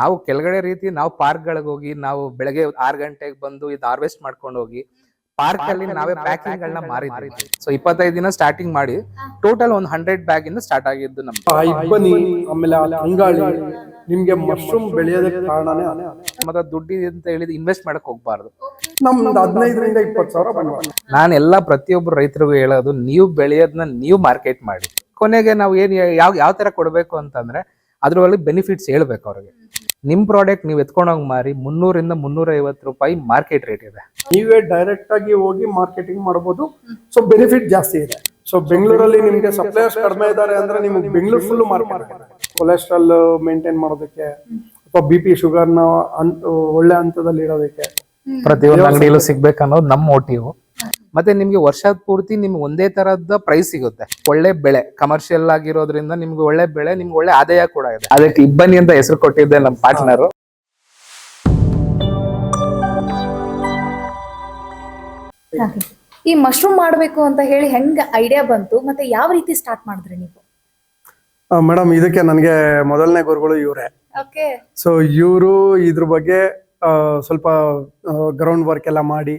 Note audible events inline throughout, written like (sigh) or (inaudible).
ನಾವು ಕೆಳಗಡೆ ರೀತಿ ನಾವು ಪಾರ್ಕ್ ಗಳಿಗೆ ಹೋಗಿ ನಾವು ಬೆಳಗ್ಗೆ ಆರು ಗಂಟೆಗೆ ಬಂದು ಇದು ಹಾರ್ವೆಸ್ಟ್ ಮಾಡ್ಕೊಂಡು ಹೋಗಿ ಪಾರ್ಕ್ ಅಲ್ಲಿ ನಾವೇ ಪ್ಯಾಕಿಂಗ್ ಗಳನ್ನ ಮಾರಿದ್ವಿ ಸೊ ಇಪ್ಪತ್ತೈದು ದಿನ ಸ್ಟಾರ್ಟಿಂಗ್ ಮಾಡಿ ಟೋಟಲ್ ಒಂದ್ ಹಂಡ್ರೆಡ್ ಬ್ಯಾಗ್ ಇಂದ ಸ್ಟಾರ್ಟ್ ಆಗಿದ್ದು ನಮ್ಮ ಆ ಇಬ್ಬನಿ ಆಮೇಲೆ ಆ ತಂಗಾಳಿ ನಿಮ್ಗೆ ಮಶ್ರೂಮ್ ಬೆಳೆಯೋದಕ್ಕೆ ಕಾರಣನೇ. ಮತ್ತೆ ದುಡ್ಡು ಅಂತ ಹೇಳಿದ್ ಇನ್ವೆಸ್ಟ್ ಮಾಡಕ್ ಹೋಗ್ಬಾರ್ದು. ನಮ್ದು ಹದಿನೈದರಿಂದ ಇಪ್ಪತ್ತು ಸಾವಿರ ಬಂಡವಾಳ. ನಾನು ಎಲ್ಲ ಪ್ರತಿಯೊಬ್ಬರು ರೈತರಿಗೂ ಹೇಳೋದು ನೀವು ಬೆಳೆಯೋದನ್ನ ನೀವು ಮಾರ್ಕೆಟ್ ಮಾಡಿ. ಕೊನೆಗೆ ನಾವು ಏನ್ ಯಾವ ಯಾವ ತರ ಕೊಡಬೇಕು ಅಂತಂದ್ರೆ ಅದ್ರೊಳಗೆ ಬೆನಿಫಿಟ್ಸ್ ಹೇಳ್ಬೇಕು ಅವ್ರಿಗೆ. ನಿಮ್ ಪ್ರಾಡಕ್ಟ್ ನೀವು ಎತ್ಕೊಂಡೋಗಿ ಮಾರಿ ಮುನ್ನೂರಿಂದ ಮುನ್ನೂರ ಐವತ್ತು ರೂಪಾಯಿ ಮಾರ್ಕೆಟ್ ರೇಟ್ ಇದೆ. ನೀವೇ ಡೈರೆಕ್ಟ್ ಆಗಿ ಹೋಗಿ ಮಾರ್ಕೆಟಿಂಗ್ ಮಾಡಬಹುದು ಸೊ ಬೆನಿಫಿಟ್ ಜಾಸ್ತಿ ಇದೆ. ಸೊ ಬೆಂಗಳೂರಲ್ಲಿ ನಿಮ್ಗೆ ಸಪ್ಲೈಯರ್ಸ್ ಕಡಿಮೆ ಇದ್ದಾರೆ ಅಂದ್ರೆ ನಿಮ್ಗೆ Bengaluru full market cholesterol maintain ಮಾಡೋದಕ್ಕೆ ಅಥವಾ ಬಿ ಪಿ ಶುಗರ್ನ ಒಳ್ಳೆ ಹಂತದಲ್ಲಿ ಇಡೋದಕ್ಕೆ ಪ್ರತಿಯೊಂದು ಅಂಗಡಿಯಲ್ಲೂ ಸಿಗ್ಬೇಕನ್ನೋದು ನಮ್ಮ ಮೋಟಿವ್ ಮತ್ತೆ ನಿಮ್ಗೆ ವರ್ಷ ಪೂರ್ತಿ ನಿಮ್ಗೆ ಒಂದೇ ತರದ ಪ್ರೈಸ್ ಸಿಗುತ್ತೆ. ಒಳ್ಳೆ ಬೆಳೆ ಕಮರ್ಷಿಯಲ್ ಆಗಿರೋದ್ರಿಂದ ನಿಮ್ಗೆ ಒಳ್ಳೆ ಬೆಳೆ ನಿಮ್ಗೆ ಒಳ್ಳೆ ಆದಾಯ ಕೂಡ ಇದೆ. ಅದಕ್ಕೆ ಇಬ್ಬನಿ ಅಂತ ಹೆಸರು ಕೊಟ್ಟಿದ್ದೆ ನಮ್ಮ ಪಾರ್ಟ್ನರ್ ಈ ಮಶ್ರೂಮ್ ಮಾಡಬೇಕು ಅಂತ ಹೇಳಿ ಹೆಂಗ ಐಡಿಯಾ ಬಂತು? ಮತ್ತೆ ಯಾವ ರೀತಿ ಸ್ಟಾರ್ಟ್ ಮಾಡಿದ್ರಿ ನೀವು? ಮೇಡಮ್ ಇದಕ್ಕೆ ನನಗೆ ಮೊದಲನೇ ಗುರುಗಳು ಇವರೇ. ಓಕೆ ಸೊ ಇವರು ಇದ್ರ ಬಗ್ಗೆ ಸ್ವಲ್ಪ ಗ್ರೌಂಡ್ ವರ್ಕ್ ಎಲ್ಲ ಮಾಡಿ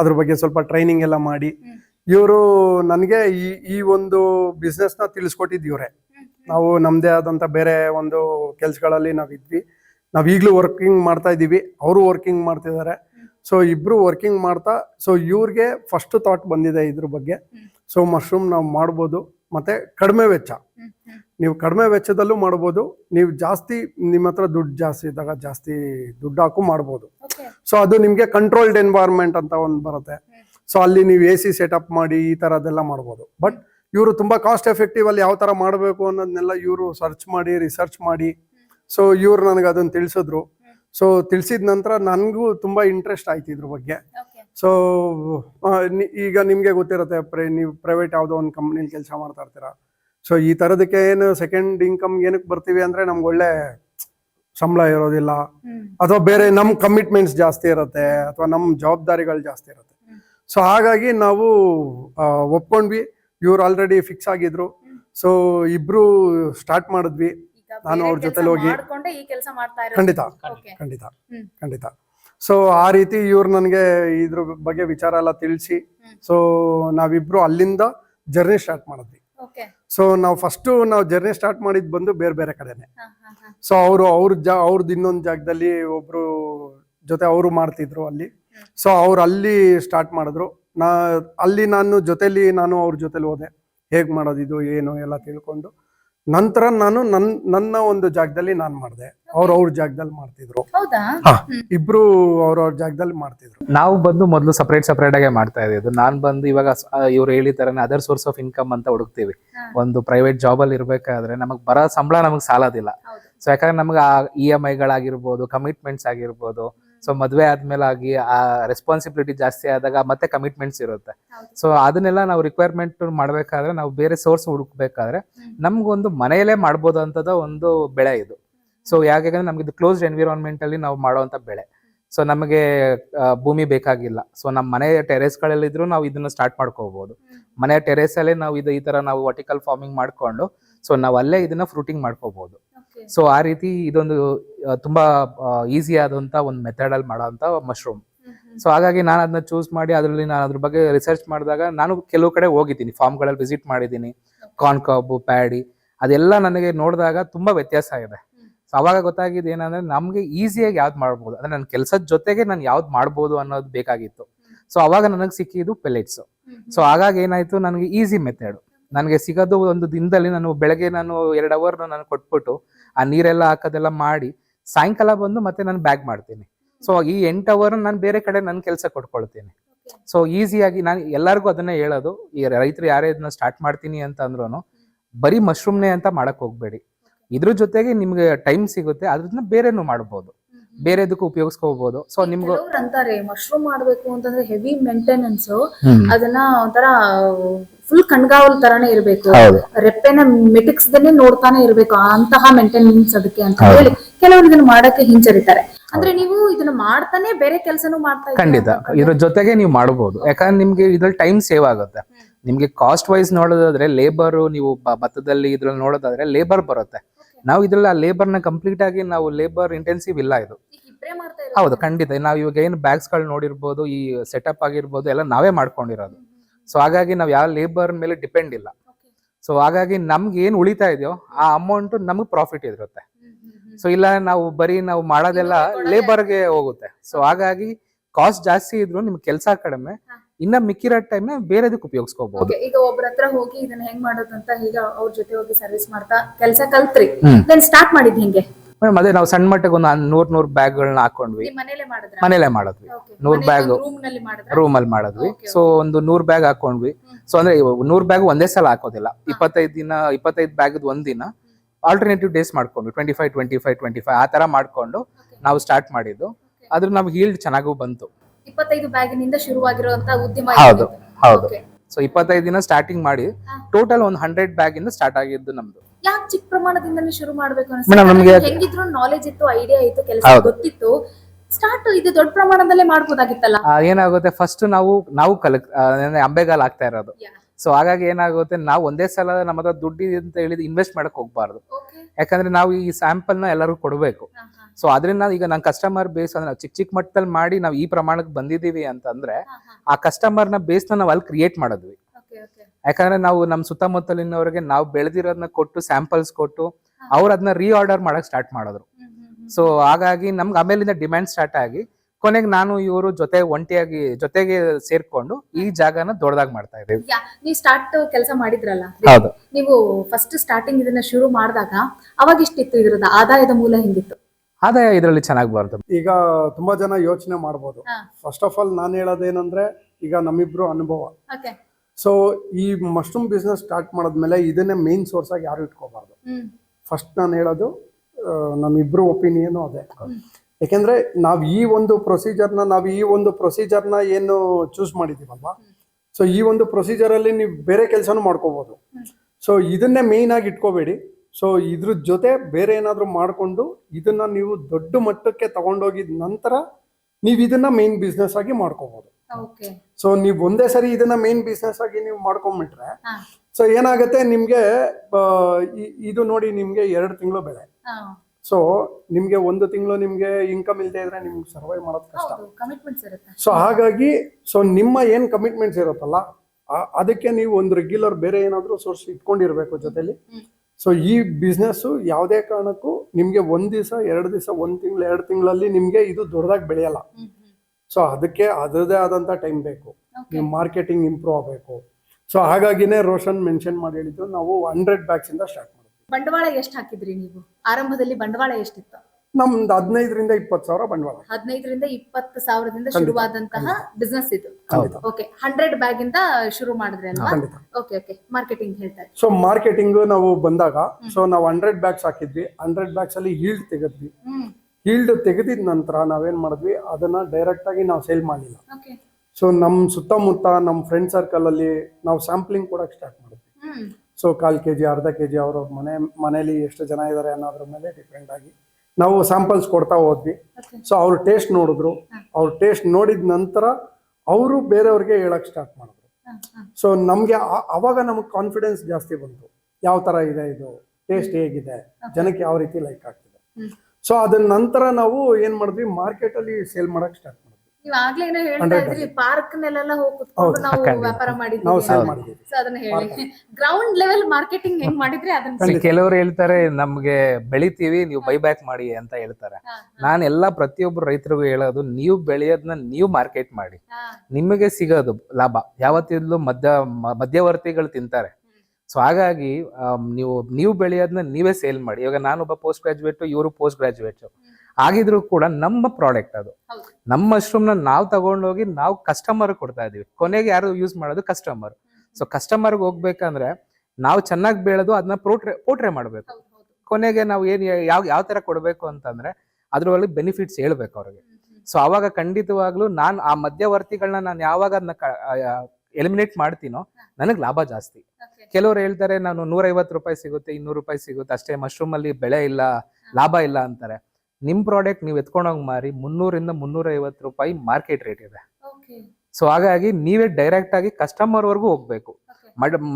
ಅದ್ರ ಬಗ್ಗೆ ಸ್ವಲ್ಪ ಟ್ರೈನಿಂಗ್ ಎಲ್ಲ ಮಾಡಿ. ಇವರು ನನಗೆ ಈ ಈ ಒಂದು business ನ ತಿಳಿಸ್ಕೊಟ್ಟಿದ್ದು ಇವರೇ. ನಾವು ನಮ್ಮದೇ ಆದಂಥ ಬೇರೆ ಒಂದು ಕೆಲ್ಸಗಳಲ್ಲಿ ನಾವಿದ್ವಿ. ನಾವು ಈಗಲೂ ವರ್ಕಿಂಗ್ ಮಾಡ್ತಾ ಇದ್ದೀವಿ. ಅವರು ವರ್ಕಿಂಗ್ ಮಾಡ್ತಿದ್ದಾರೆ. ಸೊ ಇಬ್ರು ವರ್ಕಿಂಗ್ ಮಾಡ್ತಾ ಸೊ ಇವ್ರಿಗೆ ಫಸ್ಟ್ ಥಾಟ್ ಬಂದಿದೆ ಇದ್ರ ಬಗ್ಗೆ. ಸೊ ಮಶ್ರೂಮ್ ನಾವು ಮಾಡ್ಬೋದು. ಮತ್ತೆ ಕಡಿಮೆ ವೆಚ್ಚ. ನೀವು ಕಡಿಮೆ ವೆಚ್ಚದಲ್ಲೂ ಮಾಡ್ಬೋದು ನೀವು ಜಾಸ್ತಿ ನಿಮ್ಮ ಹತ್ರ ದುಡ್ಡು ಜಾಸ್ತಿ ಇದ್ದಾಗ ಜಾಸ್ತಿ ದುಡ್ಡು ಹಾಕು ಮಾಡ್ಬೋದು. ಸೊ ಅದು ನಿಮಗೆ ಕಂಟ್ರೋಲ್ಡ್ ಎನ್ವೈರ್ಮೆಂಟ್ ಅಂತ ಒಂದು ಬರುತ್ತೆ. ಸೊ ಅಲ್ಲಿ ನೀವು ಎ ಸಿ ಸೆಟಪ್ ಮಾಡಿ ಈ ಥರದ್ದೆಲ್ಲ ಮಾಡ್ಬೋದು. ಬಟ್ ಇವರು ತುಂಬ ಕಾಸ್ಟ್ ಎಫೆಕ್ಟಿವ್ ಅಲ್ಲಿ ಯಾವ ಥರ ಮಾಡಬೇಕು ಅನ್ನೋದನ್ನೆಲ್ಲ ಇವರು ಸರ್ಚ್ ಮಾಡಿ ರಿಸರ್ಚ್ ಮಾಡಿ. ಸೊ ಇವ್ರು ನನಗೆ ಅದನ್ನು ತಿಳಿಸಿದ್ರು. ಸೊ ತಿಳಿಸಿದ ನಂತರ ನನಗೂ ತುಂಬ ಇಂಟ್ರೆಸ್ಟ್ ಆಯ್ತು ಇದ್ರ ಬಗ್ಗೆ. ಸೊ ಈಗ ನಿಮಗೆ ಗೊತ್ತಿರುತ್ತೆ ಪ್ರೈ ನೀವು ಪ್ರೈವೇಟ್ ಯಾವುದೋ ಒಂದು ಕಂಪ್ನಿಲಿ ಕೆಲಸ ಮಾಡ್ತಾ ಇರ್ತೀರಾ. ಸೊ ಈ ಥರದಕ್ಕೆ ಏನು ಸೆಕೆಂಡ್ ಇನ್ಕಮ್ ಏನಕ್ಕೆ ಬರ್ತೀವಿ ಅಂದ್ರೆ ನಮ್ಗೆ ಒಳ್ಳೆ ಸಂಬಳ ಇರೋದಿಲ್ಲ. ಅಥವಾ ಬೇರೆ ನಮ್ಮ ಕಮಿಟ್ಮೆಂಟ್ಸ್ ಜಾಸ್ತಿ ಇರುತ್ತೆ ಅಥವಾ ನಮ್ಮ ಜವಾಬ್ದಾರಿಗಳು ಜಾಸ್ತಿ ಇರುತ್ತೆ. ಸೊ ಹಾಗಾಗಿ ನಾವು ಒಪ್ಕೊಂಡ್ವಿ. ಇವ್ರು ಆಲ್ರೆಡಿ ಫಿಕ್ಸ್ ಆಗಿದ್ರು. ಸೊ ಇಬ್ರು ಸ್ಟಾರ್ಟ್ ಮಾಡಿದ್ವಿ. ನಾನು ಅವ್ರ ಜೊತೆ ಜೊತೆಲಿ ಹೋಗಿ- ಖಂಡಿತ. ಖಂಡಿತ. ಖಂಡಿತ. ಸೊ ಆ ರೀತಿ ಇವ್ರು ನನಗೆ ಇದ್ರ ಬಗ್ಗೆ ವಿಚಾರ ಎಲ್ಲ ತಿಳಿಸಿ. ಸೊ ನಾವಿಬ್ರು ಅಲ್ಲಿಂದ ಜರ್ನಿ ಸ್ಟಾರ್ಟ್ ಮಾಡಿದ್ವಿ. ಸೊ ನಾವು ಫಸ್ಟು ನಾವು ಜರ್ನಿ ಸ್ಟಾರ್ಟ್ ಮಾಡಿದ್ ಬಂದು ಬೇರೆ ಬೇರೆ ಕಡೆನೆ. ಸೊ ಅವರು ಅವ್ರ ಜಾ ಅವ್ರದ್ದು ಇನ್ನೊಂದು ಜಾಗದಲ್ಲಿ ಒಬ್ರು ಜೊತೆ ಅವರು ಮಾಡ್ತಿದ್ರು ಅಲ್ಲಿ. ಸೊ ಅವ್ರು ಅಲ್ಲಿ ಸ್ಟಾರ್ಟ್ ಮಾಡಿದ್ರು. ನಾ ಅಲ್ಲಿ ನಾನು ಜೊತೆಲಿ ನಾನು ಅವ್ರ ಜೊತೆಲಿ ಹೋದೆ. ಹೇಗೆ ಮಾಡೋದಿದು ಏನು ಎಲ್ಲ ತಿಳ್ಕೊಂಡು. ನಂತರ ನಾನು ನನ್ ನನ್ನ ಒಂದು ಜಾಗದಲ್ಲಿ ನಾನು ಮಾಡಿದೆ. ಅವ್ರ ಅವ್ರ ಜಾಗದಲ್ಲಿ ಮಾಡ್ತಿದ್ರು. ಹೌದಾ? ಹಾ. ಇಬ್ರು ಅವ್ರವ್ರ ಜಾಗದಲ್ಲಿ ಮಾಡ್ತಿದ್ರು. ನಾವು ಬಂದು ಮೊದಲು ಸಪರೇಟ್ ಸಪರೇಟ್ ಆಗಿ ಮಾಡ್ತಾ ಇದ್ದಿದ್ದು ನಾನ್ ಬಂದು ಇವಾಗ ಇವ್ರು ತರನೇ ಅದರ್ ಸೋರ್ಸ್ ಆಫ್ ಇನ್ಕಮ್ ಅಂತ ಹುಡುಕ್ತೀವಿ. ಒಂದು ಪ್ರೈವೇಟ್ ಜಾಬ್ ಅಲ್ಲಿ ಇರ್ಬೇಕಾದ್ರೆ ನಮಗ್ ಬರೋ ಸಂಬಳ ನಮಗ್ ಸಾಲೋದಿಲ್ಲ. ಸೊ ಯಾಕಂದ್ರೆ ನಮ್ಗೆ ಆ ಇ ಎಂ ಐಗಳಾಗಿರ್ಬೋದು ಕಮಿಟ್ಮೆಂಟ್ಸ್ ಆಗಿರ್ಬೋದು ಸೊ ಮದುವೆ ಆದ್ಮೇಲೆ ಆಗಿ ಆ ರೆಸ್ಪಾನ್ಸಿಬಿಲಿಟಿ ಜಾಸ್ತಿ ಆದಾಗ ಮತ್ತೆ ಕಮಿಟ್ಮೆಂಟ್ಸ್ ಇರುತ್ತೆ. ಸೊ ಅದನ್ನೆಲ್ಲ ನಾವು ರಿಕ್ವೈರ್ಮೆಂಟ್ ಮಾಡ್ಬೇಕಾದ್ರೆ ನಾವು ಬೇರೆ ಸೋರ್ಸ್ ಹುಡುಕ್ಬೇಕಾದ್ರೆ. ನಮ್ಗೊಂದು ಮನೆಯಲ್ಲೇ ಮಾಡ್ಬೋದು ಅಂತದ ಒಂದು ಬೆಳೆ ಇದು ಸೊ ಯಾಕೆಂದ್ರೆ ನಮ್ಗೆ ಇದು ಕ್ಲೋಸ್ಡ್ ಎನ್ವಿರಾನ್ಮೆಂಟ್ ಅಲ್ಲಿ ನಾವು ಮಾಡುವಂತ ಬೆಳೆ ಸೊ ನಮಗೆ ಭೂಮಿ ಬೇಕಾಗಿಲ್ಲ ಸೊ ನಮ್ಮ ಮನೆ ಟೆರೇಸ್ಗಳಲ್ಲಿ ಇದ್ರು ನಾವು ಇದನ್ನ ಸ್ಟಾರ್ಟ್ ಮಾಡ್ಕೋಬಹುದು. ಮನೆ ಟೆರೇಸ್ ಅಲ್ಲೇ ನಾವು ಇದು ಈ ತರ ನಾವು ವರ್ಟಿಕಲ್ ಫಾರ್ಮಿಂಗ್ ಮಾಡ್ಕೊಂಡು ಸೊ ನಾವು ಅಲ್ಲೇ ಇದನ್ನ ಫ್ರೂಟಿಂಗ್ ಮಾಡ್ಕೋಬಹುದು ಸೊ ಆ ರೀತಿ ಇದೊಂದು ತುಂಬಾ ಈಸಿ ಆದಂತ ಒಂದು ಮೆಥಡ್ ಅಲ್ಲಿ ಮಾಡೋಂತ ಮಶ್ರೂಮ್. ಸೊ ಹಾಗಾಗಿ ನಾನು ಅದನ್ನ ಚೂಸ್ ಮಾಡಿ ಅದರಲ್ಲಿ ನಾನು ಅದ್ರ ಬಗ್ಗೆ ರಿಸರ್ಚ್ ಮಾಡಿದಾಗ ನಾನು ಕೆಲವು ಕಡೆ ಹೋಗಿದ್ದೀನಿ ಫಾರ್ಮ್ಗಳಲ್ಲಿ ವಿಸಿಟ್ ಮಾಡಿದ್ದೀನಿ ಕಾರ್ನ್ ಕಾಬು ಪ್ಯಾಡಿ ಅದೆಲ್ಲ ನನಗೆ ನೋಡಿದಾಗ ತುಂಬಾ ವ್ಯತ್ಯಾಸ ಇದೆ. ಸೊ ಅವಾಗ ಗೊತ್ತಾಗಿದ್ದು ಏನಂದ್ರೆ ನಮ್ಗೆ ಈಸಿಯಾಗಿ ಯಾವ್ದು ಮಾಡ್ಬೋದು ಅಂದ್ರೆ ನನ್ನ ಕೆಲಸದ ಜೊತೆಗೆ ನಾನು ಯಾವ್ದು ಮಾಡ್ಬೋದು ಅನ್ನೋದು ಬೇಕಾಗಿತ್ತು. ಸೊ ಅವಾಗ ನನಗೆ ಸಿಕ್ಕಿದ್ದು ಪೆಲೆಟ್ಸ್. ಸೊ ಹಾಗಾಗಿ ಏನಾಯ್ತು ನನಗೆ ಈಸಿ ಮೆಥಡ್ ನನಗೆ ಸಿಗೋದು ಒಂದು ದಿನದಲ್ಲಿ ನಾನು ಬೆಳಗ್ಗೆ ನಾನು ಎರಡು ಅವರ್ ನಾನು ಕೊಟ್ಬಿಟ್ಟು ಆ ನೀರೆಲ್ಲ ಹಾಕೋದೆಲ್ಲ ಮಾಡಿ ಸಾಯಂಕಾಲ ಬಂದು ಮತ್ತೆ ನಾನು ಬ್ಯಾಗ್ ಮಾಡ್ತೀನಿ ಸೊ ಈ ಎಂಟು ಅವರ್ ನಾನು ಬೇರೆ ಕಡೆ ನನ್ನ ಕೆಲಸ ಕೊಟ್ಕೊಳ್ತೀನಿ. ಸೊ ಈಸಿಯಾಗಿ ನಾನು ಎಲ್ಲರಿಗೂ ಅದನ್ನೇ ಹೇಳೋದು ಈ ರೈತರು ಯಾರೇ ಇದನ್ನ ಸ್ಟಾರ್ಟ್ ಮಾಡ್ತೀನಿ ಅಂತ ಅಂದ್ರೂ ಬರೀ ಮಶ್ರೂಮ್ನೇ ಅಂತ ಮಾಡಕ್ ಹೋಗ್ಬೇಡಿ ಇದ್ರ ಜೊತೆಗೆ ನಿಮ್ಗೆ ಟೈಮ್ ಸಿಗುತ್ತೆ ಅದ್ರನ್ನ ಬೇರೆನೂ ಮಾಡ್ಬೋದು. ಬೇರೆದಕ್ಕೂ ಉಪಯೋಗಿಸ್ಕೋಬಹುದು ಸೊ ನಿಮ್ಗೆ ಕೆಲವ್ರು ಅಂತಾರೆ ಮಶ್ರೂಮ್ ಮಾಡ್ಬೇಕು ಅಂತಂದ್ರೆ ಹೆವಿ ಮೇಂಟೆನೆನ್ಸ್ ಅದನ್ನ ಒಂಥರ ಫುಲ್ ಕಣ್ಗಾವಲ್ ತರಾನೇ ಇರ್ಬೇಕು. ಹೌದು. ರೆಪ್ಪೆನ ಮಿಟಿಕ್ಸ್ದನ್ನೇ ನೋಡ್ತಾನೆ ಇರ್ಬೇಕು ಅಂತಹ ಮೇಂಟೆನೆನ್ಸ್ ಅದಕ್ಕೆ ಅಂತ ಹೇಳಿ ಕೆಲವರು ಇದನ್ನ ಮಾಡಕ್ಕೆ ಹಿಂಜರಿತಾರೆ. ಅಂದ್ರೆ ನೀವು ಇದನ್ನ ಮಾಡ್ತಾನೆ ಬೇರೆ ಕೆಲಸನೂ ಮಾಡ್ತಾ ಇದ್ದೀರಾ? ಖಂಡಿತ. ಅಂತ ಇದ್ರ ಜೊತೆಗೆ ನೀವು ಮಾಡಬಹುದು ಯಾಕಂದ್ರೆ ನಿಮ್ಗೆ ಇದ್ರಲ್ಲಿ ಟೈಮ್ ಸೇವ್ ಆಗುತ್ತೆ. ನಿಮ್ಗೆ ಕಾಸ್ಟ್ ವೈಸ್ ನೋಡೋದಾದ್ರೆ ಲೇಬರ್ ನೀವು ಬ- ಭತ್ತದಲ್ಲಿ ಇದ್ರಲ್ಲಿ ನೋಡೋದಾದ್ರೆ ಲೇಬರ್ ಬರುತ್ತೆ. ನಾವು ಇದ್ರಲ್ಲಿ ಆ ಲೇಬರ್ನ ಕಂಪ್ಲೀಟ್ ಆಗಿ ನಾವು ಲೇಬರ್ ಇಂಟೆನ್ಸಿವ್ ಇಲ್ಲ ಇದು. ಹೌದು ಖಂಡಿತ. ನಾವು ಇವಾಗ ಏನು ಬ್ಯಾಗ್ಸ್ಗಳು ನೋಡಿರ್ಬೋದು ಈ ಸೆಟಪ್ ಆಗಿರ್ಬೋದು ಎಲ್ಲ ನಾವೇ ಮಾಡ್ಕೊಂಡಿರೋದು. ಸೊ ಹಾಗಾಗಿ ನಾವು ಯಾವ ಲೇಬರ್ ಮೇಲೆ ಡಿಪೆಂಡ್ ಇಲ್ಲ. ಸೊ ಹಾಗಾಗಿ ನಮ್ಗೆ ಏನು ಉಳಿತಾ ಇದೆಯೋ ಆ ಅಮೌಂಟ್ ನಮಗೆ ಪ್ರಾಫಿಟ್ ಇರುತ್ತೆ. ಸೊ ಇಲ್ಲ ನಾವು ಬರೀ ನಾವು ಮಾಡೋದೆಲ್ಲ ಲೇಬರ್ಗೆ ಹೋಗುತ್ತೆ. ಸೊ ಹಾಗಾಗಿ ಕಾಸ್ಟ್ ಜಾಸ್ತಿ ಇದ್ರು ನಿಮ್ಗೆ ಕೆಲಸ ಕಡಿಮೆ. ಇನ್ನ ಮಿಕ್ಕಿರೋ ಟೈಮ್ನ ಬೇರೆದಕ್ಕೆ ಉಪಯೋಗಿಸ್ಕೋಬಹುದು ಈಗ ಒಬ್ರ ಹತ್ರ ಹೋಗಿ ಇದನ್ನ ಹೆಂಗ್ ಮಾಡೋದು ಅಂತ ಈಗ ಅವ್ರ ಜೊತೆ ಹೋಗಿ ಸರ್ವಿಸ್ ಮಾಡ್ತಾ ಕೆಲಸ ಕಲ್ತ್ರಿ. ದೆನ್ ಸ್ಟಾರ್ಟ್ ಮಾಡಿದ್ ಹಿಂಗೆ? ಮೇಡಮ್ ಅದೇ ನಾವು ಸಣ್ಣ ಮಟ್ಟಿಗೆ ಒಂದು ನೂರ್ ನೂರ್ ಬ್ಯಾಗ್ಗಳನ್ನ ಹಾಕೊಂಡ್ವಿ. ನಿಮ್ ಮನೇಲೆ ಮಾಡಿದ್ವಿ. ನೂರ್ ಬ್ಯಾಗ್ ರೂಮ್ ಅಲ್ಲಿ ಮಾಡಿದ್ವಿ. ಸೊ ಒಂದು ನೂರ್ ಬ್ಯಾಗ್ ಹಾಕೊಂಡ್ವಿ. ಸೊ ಅಂದ್ರೆ ನೂರ್ ಬ್ಯಾಗ್ ಒಂದೇ ಸಲ ಹಾಕೋದಿಲ್ಲ. ಇಪ್ಪತ್ತೈದು ದಿನ ಇಪ್ಪತ್ತೈದು ಬ್ಯಾಗ್ ಒಂದ್ ದಿನ ಆಲ್ಟರ್ನೇಟಿವ್ ಡೇಸ್ ಮಾಡ್ಕೊಂಡ್ವಿ. Twenty five twenty five twenty five ಆ ತರ ಮಾಡ್ಕೊಂಡು ನಾವು ಸ್ಟಾರ್ಟ್ ಮಾಡಿದ್ದು. ಅದ್ರ ನಮ್ಗೆ ಹೀಲ್ಡ್ ಚೆನ್ನಾಗೂ ಬಂತು. ಇಪ್ಪತ್ತೈದು ಬ್ಯಾಗಿನಿಂದ ಶುರುವಾಗಿರುವಂತ ಉದ್ಯಮ ಹೌದು, ಹೌದು. ಸೊ ಇಪ್ಪತ್ತೈದು ದಿನ ಸ್ಟಾರ್ಟಿಂಗ್ ಮಾಡಿ ಟೋಟಲ್ ಒಂದು ಹಂಡ್ರೆಡ್ ಬ್ಯಾಗ್ ಇಂದ ಸ್ಟಾರ್ಟ್ ಆಗಿದ್ದು ನಮ್ದು. ಯಾಕೆ ಚಿಕ್ಕ ಪ್ರಮಾಣದಿಂದನೇ ಶುರು ಮಾಡ್ಬೇಕು Madam, ನಮ್ಗೆ- ಹೆಂಗಿದ್ರು ನಾಲೆಜ್ ಇತ್ತು ಐಡಿಯಾ ಇತ್ತು ಕೆಲಸ ಹೌದು. ಗೊತ್ತಿತ್ತು. ಸ್ಟಾರ್ಟ್ ಇದು ದೊಡ್ಡ ಪ್ರಮಾಣದಲ್ಲೇ ಮಾಡ್ಬೋದಾಗಿತ್ತಲ್ಲ? ಆ, ಏನಾಗುತ್ತೆ? ಫಸ್ಟ್ ನಾವು ನಾವು ಕಲಕ್ ಅಂದ್ರೆ ಅಂಬೆಗಾಲ್ ಆಗ್ತಾ ಇರೋದು. Yeah. ಸೊ ಹಾಗಾಗಿ ಏನಾಗುತ್ತೆ? ನಾವು ಒಂದೇ ಸಲ ನಮ್ಮ ಹತ್ರ ದುಡ್ಡು ಇದೆ ಅಂತ ಹೇಳಿದ್ ಇನ್ವೆಸ್ಟ್ ಮಾಡಕ್ ಹೋಗ್ಬಾರ್ದು. ಯಾಕಂದ್ರೆ ನಾವು ಈ ಸ್ಯಾಂಪಲ್ನ ಎಲ್ಲರೂ ಕೊಡಬೇಕು. ಸೊ ಅದರಿಂದ ಈಗ ನಾನು ಕಸ್ಟಮರ್ ಬೇಸ್ ಅಂದ್ರೆ ಚಿಕ್ಕ ಚಿಕ್ಕ ಮಟ್ಟದಲ್ಲಿ ಮಾಡಿ ನಾವು ಈ ಪ್ರಮಾಣಕ್ಕೆ ಬಂದಿದ್ದೀವಿ ಅಂತಂದ್ರೆ ಆ ಕಸ್ಟಮರ್ನ ಬೇಸ್ನ ನಾವು ಅಲ್ಲಿ ಕ್ರಿಯೇಟ್ ಮಾಡಿದ್ವಿ. ಯಾಕಂದ್ರೆ ನಾವು ನಮ್ಮ ಸುತ್ತಮುತ್ತಲಿನವರಿಗೆ ನಾವು ಬೆಳೆದಿರೋದನ್ನ ಕೊಟ್ಟು ಸ್ಯಾಂಪಲ್ಸ್ ಕೊಟ್ಟು ಅವ್ರು ಅದನ್ನ ರೀ ಆರ್ಡರ್ ಮಾಡಕ್ ಸ್ಟಾರ್ಟ್ ಮಾಡಿದ್ರು. ಸೊ ಹಾಗಾಗಿ ನಮ್ಗೆ ಆಮೇಲಿಂದ ಡಿಮ್ಯಾಂಡ್ ಸ್ಟಾರ್ಟ್ ಆಗಿ ಕೊನೆಗೆ ನಾನು ಇವರು ಜೊತೆ ಒಂಟಿಯಾಗಿ ಜೊತೆಗೆ ಸೇರ್ಕೊಂಡು ಈ ಜಾಗನ ದೊಡ್ಡದಾಗಿ ಮಾಡ್ತಾ ಇದ್ದೀವಿ. ನೀವು ಸ್ಟಾರ್ಟ್ ಕೆಲಸ ಮಾಡಿದ್ರಲ್ಲ? ಹೌದು. ನೀವು ಫಸ್ಟ್ ಸ್ಟಾರ್ಟಿಂಗ್ ಇದನ್ನ ಶುರು ಮಾಡಿದಾಗ ಅವಾಗ ಇಷ್ಟಿತ್ತು ಇದ್ರದ ಆದಾಯದ ಮೂಲ ಹೆಂಗಿತ್ತು? ಆದಾಯ ಇದರಲ್ಲಿ ಚೆನ್ನಾಗಿ ಬರುತ್ತೆ. ಈಗ ತುಂಬಾ ಜನ ಯೋಚನೆ ಮಾಡಬಹುದು ಫಸ್ಟ್ ಆಫ್ ಆಲ್ ನಾನು ಹೇಳೋದೇನಂದ್ರೆ ಈಗ ನಮ್ಮಿಬ್ರು ಅನುಭವ. ಓಕೆ ಸೊ ಈ ಮಶ್ರೂಮ್ ಬಿಸ್ನೆಸ್ ಸ್ಟಾರ್ಟ್ ಮಾಡಿದ್ಮೇಲೆ ಇದನ್ನೇ ಮೇನ್ ಸೋರ್ಸ್ ಆಗಿ ಯಾರು ಇಟ್ಕೋಬಾರ್ದು. ಫಸ್ಟ್ ನಾನು ಹೇಳೋದು ನಮ್ಮಿಬ್ರು ಒಪಿನಿಯನು ಅದೇ. ಯಾಕೆಂದ್ರೆ ನಾವು ಈ ಒಂದು ಪ್ರೊಸೀಜರ್ನ ನಾವು ಈ ಒಂದು ಪ್ರೊಸೀಜರ್ನ ಏನು ಚೂಸ್ ಮಾಡಿದೀವಲ್ವಾ ಸೊ ಈ ಒಂದು ಪ್ರೊಸೀಜರಲ್ಲಿ ನೀವು ಬೇರೆ ಕೆಲಸನೂ ಮಾಡ್ಕೋಬೋದು. ಸೊ ಇದನ್ನೇ ಮೇಯ್ನ್ ಆಗಿ ಇಟ್ಕೋಬೇಡಿ. ಸೊ ಇದ್ರ ಜೊತೆ ಬೇರೆ ಏನಾದರೂ ಮಾಡಿಕೊಂಡು ಇದನ್ನ ನೀವು ದೊಡ್ಡ ಮಟ್ಟಕ್ಕೆ ತಗೊಂಡೋಗಿದ ನಂತರ ನೀವು ಇದನ್ನ ಮೇನ್ ಬಿಸ್ನೆಸ್ ಆಗಿ ಮಾಡ್ಕೋಬಹುದು ಸೊ ನೀವು ಒಂದೇ ಸರಿ ಇದನ್ನ ಮೇನ್ ಬಿಸ್ನೆಸ್ ಆಗಿ ನೀವು ಮಾಡ್ಕೊಂಡ್ಬಿಟ್ರೆ ಸೊ ಏನಾಗುತ್ತೆ ನಿಮ್ಗೆ ಇದು ನೋಡಿ ನಿಮ್ಗೆ ಎರಡು ತಿಂಗಳು ಬೆಳೆ. ಸೊ ನಿಮ್ಗೆ ಒಂದು ತಿಂಗಳು ನಿಮ್ಗೆ ಇನ್ಕಮ್ ಇಲ್ಲದೆ ಇದ್ರೆ ನಿಮ್ಗೆ ಸರ್ವೈವ್ ಮಾಡೋದು ಕಷ್ಟ. ಸೊ ಹಾಗಾಗಿ ಸೊ ನಿಮ್ಮ ಏನ್ ಕಮಿಟ್ಮೆಂಟ್ಸ್ ಇರುತ್ತಲ್ಲ ಅದಕ್ಕೆ ನೀವು ಒಂದು ರೆಗ್ಯುಲರ್ ಬೇರೆ ಏನಾದ್ರೂ ಸೋರ್ಸ್ ಇಟ್ಕೊಂಡಿರ್ಬೇಕು ಜೊತೆಲಿ. ಸೊ ಈ ಬಿಸ್ನೆಸ್ಸು ಯಾವುದೇ ಕಾರಣಕ್ಕೂ ನಿಮ್ಗೆ ಒಂದ್ ದಿವಸ ಎರಡು ದಿವಸ ಒಂದ್ ತಿಂಗಳು ಎರಡು ತಿಂಗಳಲ್ಲಿ ನಿಮ್ಗೆ ಇದು ದೊಡ್ಡದಾಗಿ ಬೆಳೆಯಲ್ಲ. ಸೊ ಅದಕ್ಕೆ ಅದರದೇ ಆದಂತ ಟೈಮ್ ಬೇಕು. ನೀವು ನಿಮ್ಮ ಮಾರ್ಕೆಟಿಂಗ್ ಇಂಪ್ರೂವ್ ಆಗಬೇಕು. ಸೊ ಹಾಗಾಗಿನೇ ರೋಷನ್ ಮೆನ್ಷನ್ ಮಾಡಿ ಹೇಳಿದ್ರು ನಾವು ಹಂಡ್ರೆಡ್ ಬ್ಯಾಗ್ಸ್ ಇಂದ ಸ್ಟಾರ್ಟ್ ಮಾಡಿದ್ವಿ ಬಂಡವಾಳ ಎಷ್ಟು ಹಾಕಿದ್ರಿ ನೀವು? ಆರಂಭದಲ್ಲಿ ಬಂಡವಾಳ ಎಷ್ಟಿತ್ತು? ನಮ್ದು ಹದಿನೈದರಿಂದ ಇಪ್ಪತ್ತು ಸಾವಿರ ಬಂಡವಾಳ. ಹದಿನೈದರಿಂದ ಇಪ್ಪತ್ತು ಸಾವಿರದಿಂದ ಶುರುವಾದಂತಹ ಬಿಸ್ನೆಸ್ ಇದು. ಓಕೆ ಹಂಡ್ರೆಡ್ ಬ್ಯಾಗ್ ಇಂದ ಶುರು ಮಾಡಿದ್ರೆ ಅಲ್ವಾ? ಓಕೆ ಓಕೆ ಮಾರ್ಕೆಟಿಂಗ್ ಹೇಳ್ತಾರೆ ಸೊ ಮಾರ್ಕೆಟಿಂಗ್ ನಾವು ಬಂದಾಗ ಸೊ ನಾವು ಹಂಡ್ರೆಡ್ ಬ್ಯಾಗ್ಸ್ ಹಾಕಿದ್ವಿ. ಹಂಡ್ರೆಡ್ ಬ್ಯಾಗ್ಸ್ ಅಲ್ಲಿ ಹೀಲ್ಡ್ ತೆಗೆದ್ವಿ. ಹೀಲ್ಡ್ ತೆಗೆದಿದ ನಂತರ ನಾವೇನ್ ಮಾಡಿದ್ವಿ? ಅದನ್ನ ಡೈರೆಕ್ಟ್ ಆಗಿ ನಾವು ಸೇಲ್ ಮಾಡಿಲ್ಲ. ಸೊ ನಮ್ ಸುತ್ತಮುತ್ತ ನಮ್ ಫ್ರೆಂಡ್ ಸರ್ಕಲ್ ಅಲ್ಲಿ ನಾವು ಸ್ಯಾಂಪ್ಲಿಂಗ್ ಕೊಡಕ್ ಸ್ಟಾರ್ಟ್ ಮಾಡಿದ್ವಿ. ಸೊ ಕಾಲ್ ಕೆ ಜಿ ಅರ್ಧ ಕೆ ಜಿ ಅವ್ರ ಮನೆ ಮನೇಲಿ ಎಷ್ಟು ಜನ ಇದ್ದಾರೆ ಅನ್ನೋದ್ರ ಮೇಲೆ ಡಿಪೆಂಡ್ ಆಗಿ. ನಾವು ಸ್ಯಾಂಪಲ್ಸ್ ಕೊಡ್ತಾ ಹೋದ್ವಿ. ಸೊ ಅವ್ರು ಟೇಸ್ಟ್ ನೋಡಿದ್ರು. ಅವ್ರ ಟೇಸ್ಟ್ ನೋಡಿದ ನಂತರ ಅವರು ಬೇರೆಯವ್ರಿಗೆ ಹೇಳಕ್ ಸ್ಟಾರ್ಟ್ ಮಾಡಿದ್ರು. ಸೊ ನಮಗೆ ಅವಾಗ ನಮಗೆ ಕಾನ್ಫಿಡೆನ್ಸ್ ಜಾಸ್ತಿ ಬಂತು. ಯಾವ ತರ ಇದೆ ಇದು? ಟೇಸ್ಟ್ ಹೇಗಿದೆ? ಜನಕ್ಕೆ ಯಾವ ರೀತಿ ಲೈಕ್ ಆಗ್ತಿದೆ. ಸೊ ಅದನ್ನ ನಂತರ ನಾವು ಏನ್ ಮಾಡಿದ್ವಿ? ಮಾರ್ಕೆಟ್ ಅಲ್ಲಿ ಸೇಲ್ ಮಾಡಕ್ ಸ್ಟಾರ್ಟ್ ಮಾಡಿದ್ವಿ. ನೀವ್ ಆಗ್ಲೇ ಏನೋ ಹೇಳ್ತಾ ಇದ್ರಿ ಪಾರ್ಕ್ ನೆಲ್ಲ ಹೋಗಿ ಕುತ್ಕೊಂಡು ನಾವು ವ್ಯಾಪಾರ ಮಾಡಿದ್ವಿ. ಸೇಲ್ ಮಾಡಿದ್ವಿ. So ಅದನ್ನ ಹೇಳಿ. ಗ್ರೌಂಡ್ ಲೆವೆಲ್ ಮಾರ್ಕೆಟಿಂಗ್ ಹೆಂಗ್ ಮಾಡಿದ್ರಿ ಅದನ್ನ ಕೆಲವರು ಹೇಳ್ತಾರೆ ನಮ್ಗೆ ಬೆಳಿತೀವಿ ನೀವು ಬೈಬ್ಯಾಕ್ ಮಾಡಿ ಅಂತ ಹೇಳ್ತಾರೆ. ನಾನು ಎಲ್ಲಾ ಪ್ರತಿಯೊಬ್ಬರು ರೈತರಿಗೂ ಹೇಳೋದು ನೀವು ಬೆಳೆಯೋದನ್ನ ನೀವು ಮಾರ್ಕೆಟ್ ಮಾಡಿ. ನಿಮಗೆ ಸಿಗೋದು ಲಾಭ. ಯಾವತ್ತಿದ್ಲು ಮಧ್ಯ ಮಧ್ಯವರ್ತಿಗಳು ತಿಂತಾರೆ. ಸೊ ಹಾಗಾಗಿ ನೀವು ನೀವು ಬೆಳೆಯೋದನ್ನ ನೀವೇ ಸೇಲ್ ಮಾಡಿ. ಇವಾಗ ನಾನೊಬ್ಬ ಪೋಸ್ಟ್ ಗ್ರಾಜುಯೇಟ್ ಇವರು ಪೋಸ್ಟ್ ಗ್ರಾಜುಯೇಟ್ ಆಗಿದ್ರು ಕೂಡ ನಮ್ಮ ಪ್ರಾಡಕ್ಟ್ ಅದು. ನಮ್ಮ ಮಶ್ರೂಮ್ನ ನಾವು ತಗೊಂಡೋಗಿ ನಾವು ಕಸ್ಟಮರ್ ಕೊಡ್ತಾ ಇದೀವಿ. ಕೊನೆಗೆ ಯಾರು ಯೂಸ್ ಮಾಡೋದು ಕಸ್ಟಮರ್ ಸೊ ಕಸ್ಟಮರ್ಗೆ ಹೋಗ್ಬೇಕಂದ್ರೆ ನಾವು ಚೆನ್ನಾಗಿ ಬೆಳೆದು ಅದನ್ನ ಪ್ರೋಟ್ರೆ ಪೋಟ್ರೆ ಮಾಡಬೇಕು. ಕೊನೆಗೆ ನಾವು ಏನ್ ಯಾವ ಯಾವ ತರ ಕೊಡ್ಬೇಕು ಅಂತಂದ್ರೆ ಅದ್ರೊಳಗೆ ಬೆನಿಫಿಟ್ಸ್ ಹೇಳ್ಬೇಕು ಅವ್ರಿಗೆ. ಸೊ ಅವಾಗ ಖಂಡಿತವಾಗ್ಲೂ ನಾನು ಆ ಮಧ್ಯವರ್ತಿಗಳನ್ನ ನಾನು ಯಾವಾಗ ಅದನ್ನ ಎಲಿಮಿನೇಟ್ ಮಾಡ್ತೀನೋ ನನಗೆ ಲಾಭ ಜಾಸ್ತಿ. ಕೆಲವರು ಹೇಳ್ತಾರೆ ನಾನು ನೂರೈವತ್ತು ರೂಪಾಯಿ ಸಿಗುತ್ತೆ ಇನ್ನೂರು ರೂಪಾಯಿ ಸಿಗುತ್ತೆ ಅಷ್ಟೇ ಮಶ್ರೂಮ್ ಅಲ್ಲಿ ಬೆಳೆ ಇಲ್ಲ ಲಾಭ ಇಲ್ಲ ಅಂತಾರೆ. ನಿಮ್ ಪ್ರಾಡಕ್ಟ್ ನೀವು ಎತ್ಕೊಂಡೋಗಿ ಮಾರಿ ಮುನ್ನೂರಿಂದ ಮುನ್ನೂರ ಐವತ್ತು ರೂಪಾಯಿ ಮಾರ್ಕೆಟ್ ರೇಟ್ ಇದೆ. ಸೊ ಹಾಗಾಗಿ ನೀವೇ ಡೈರೆಕ್ಟ್ ಆಗಿ ಕಸ್ಟಮರ್ ವರ್ಗೂ ಹೋಗ್ಬೇಕು.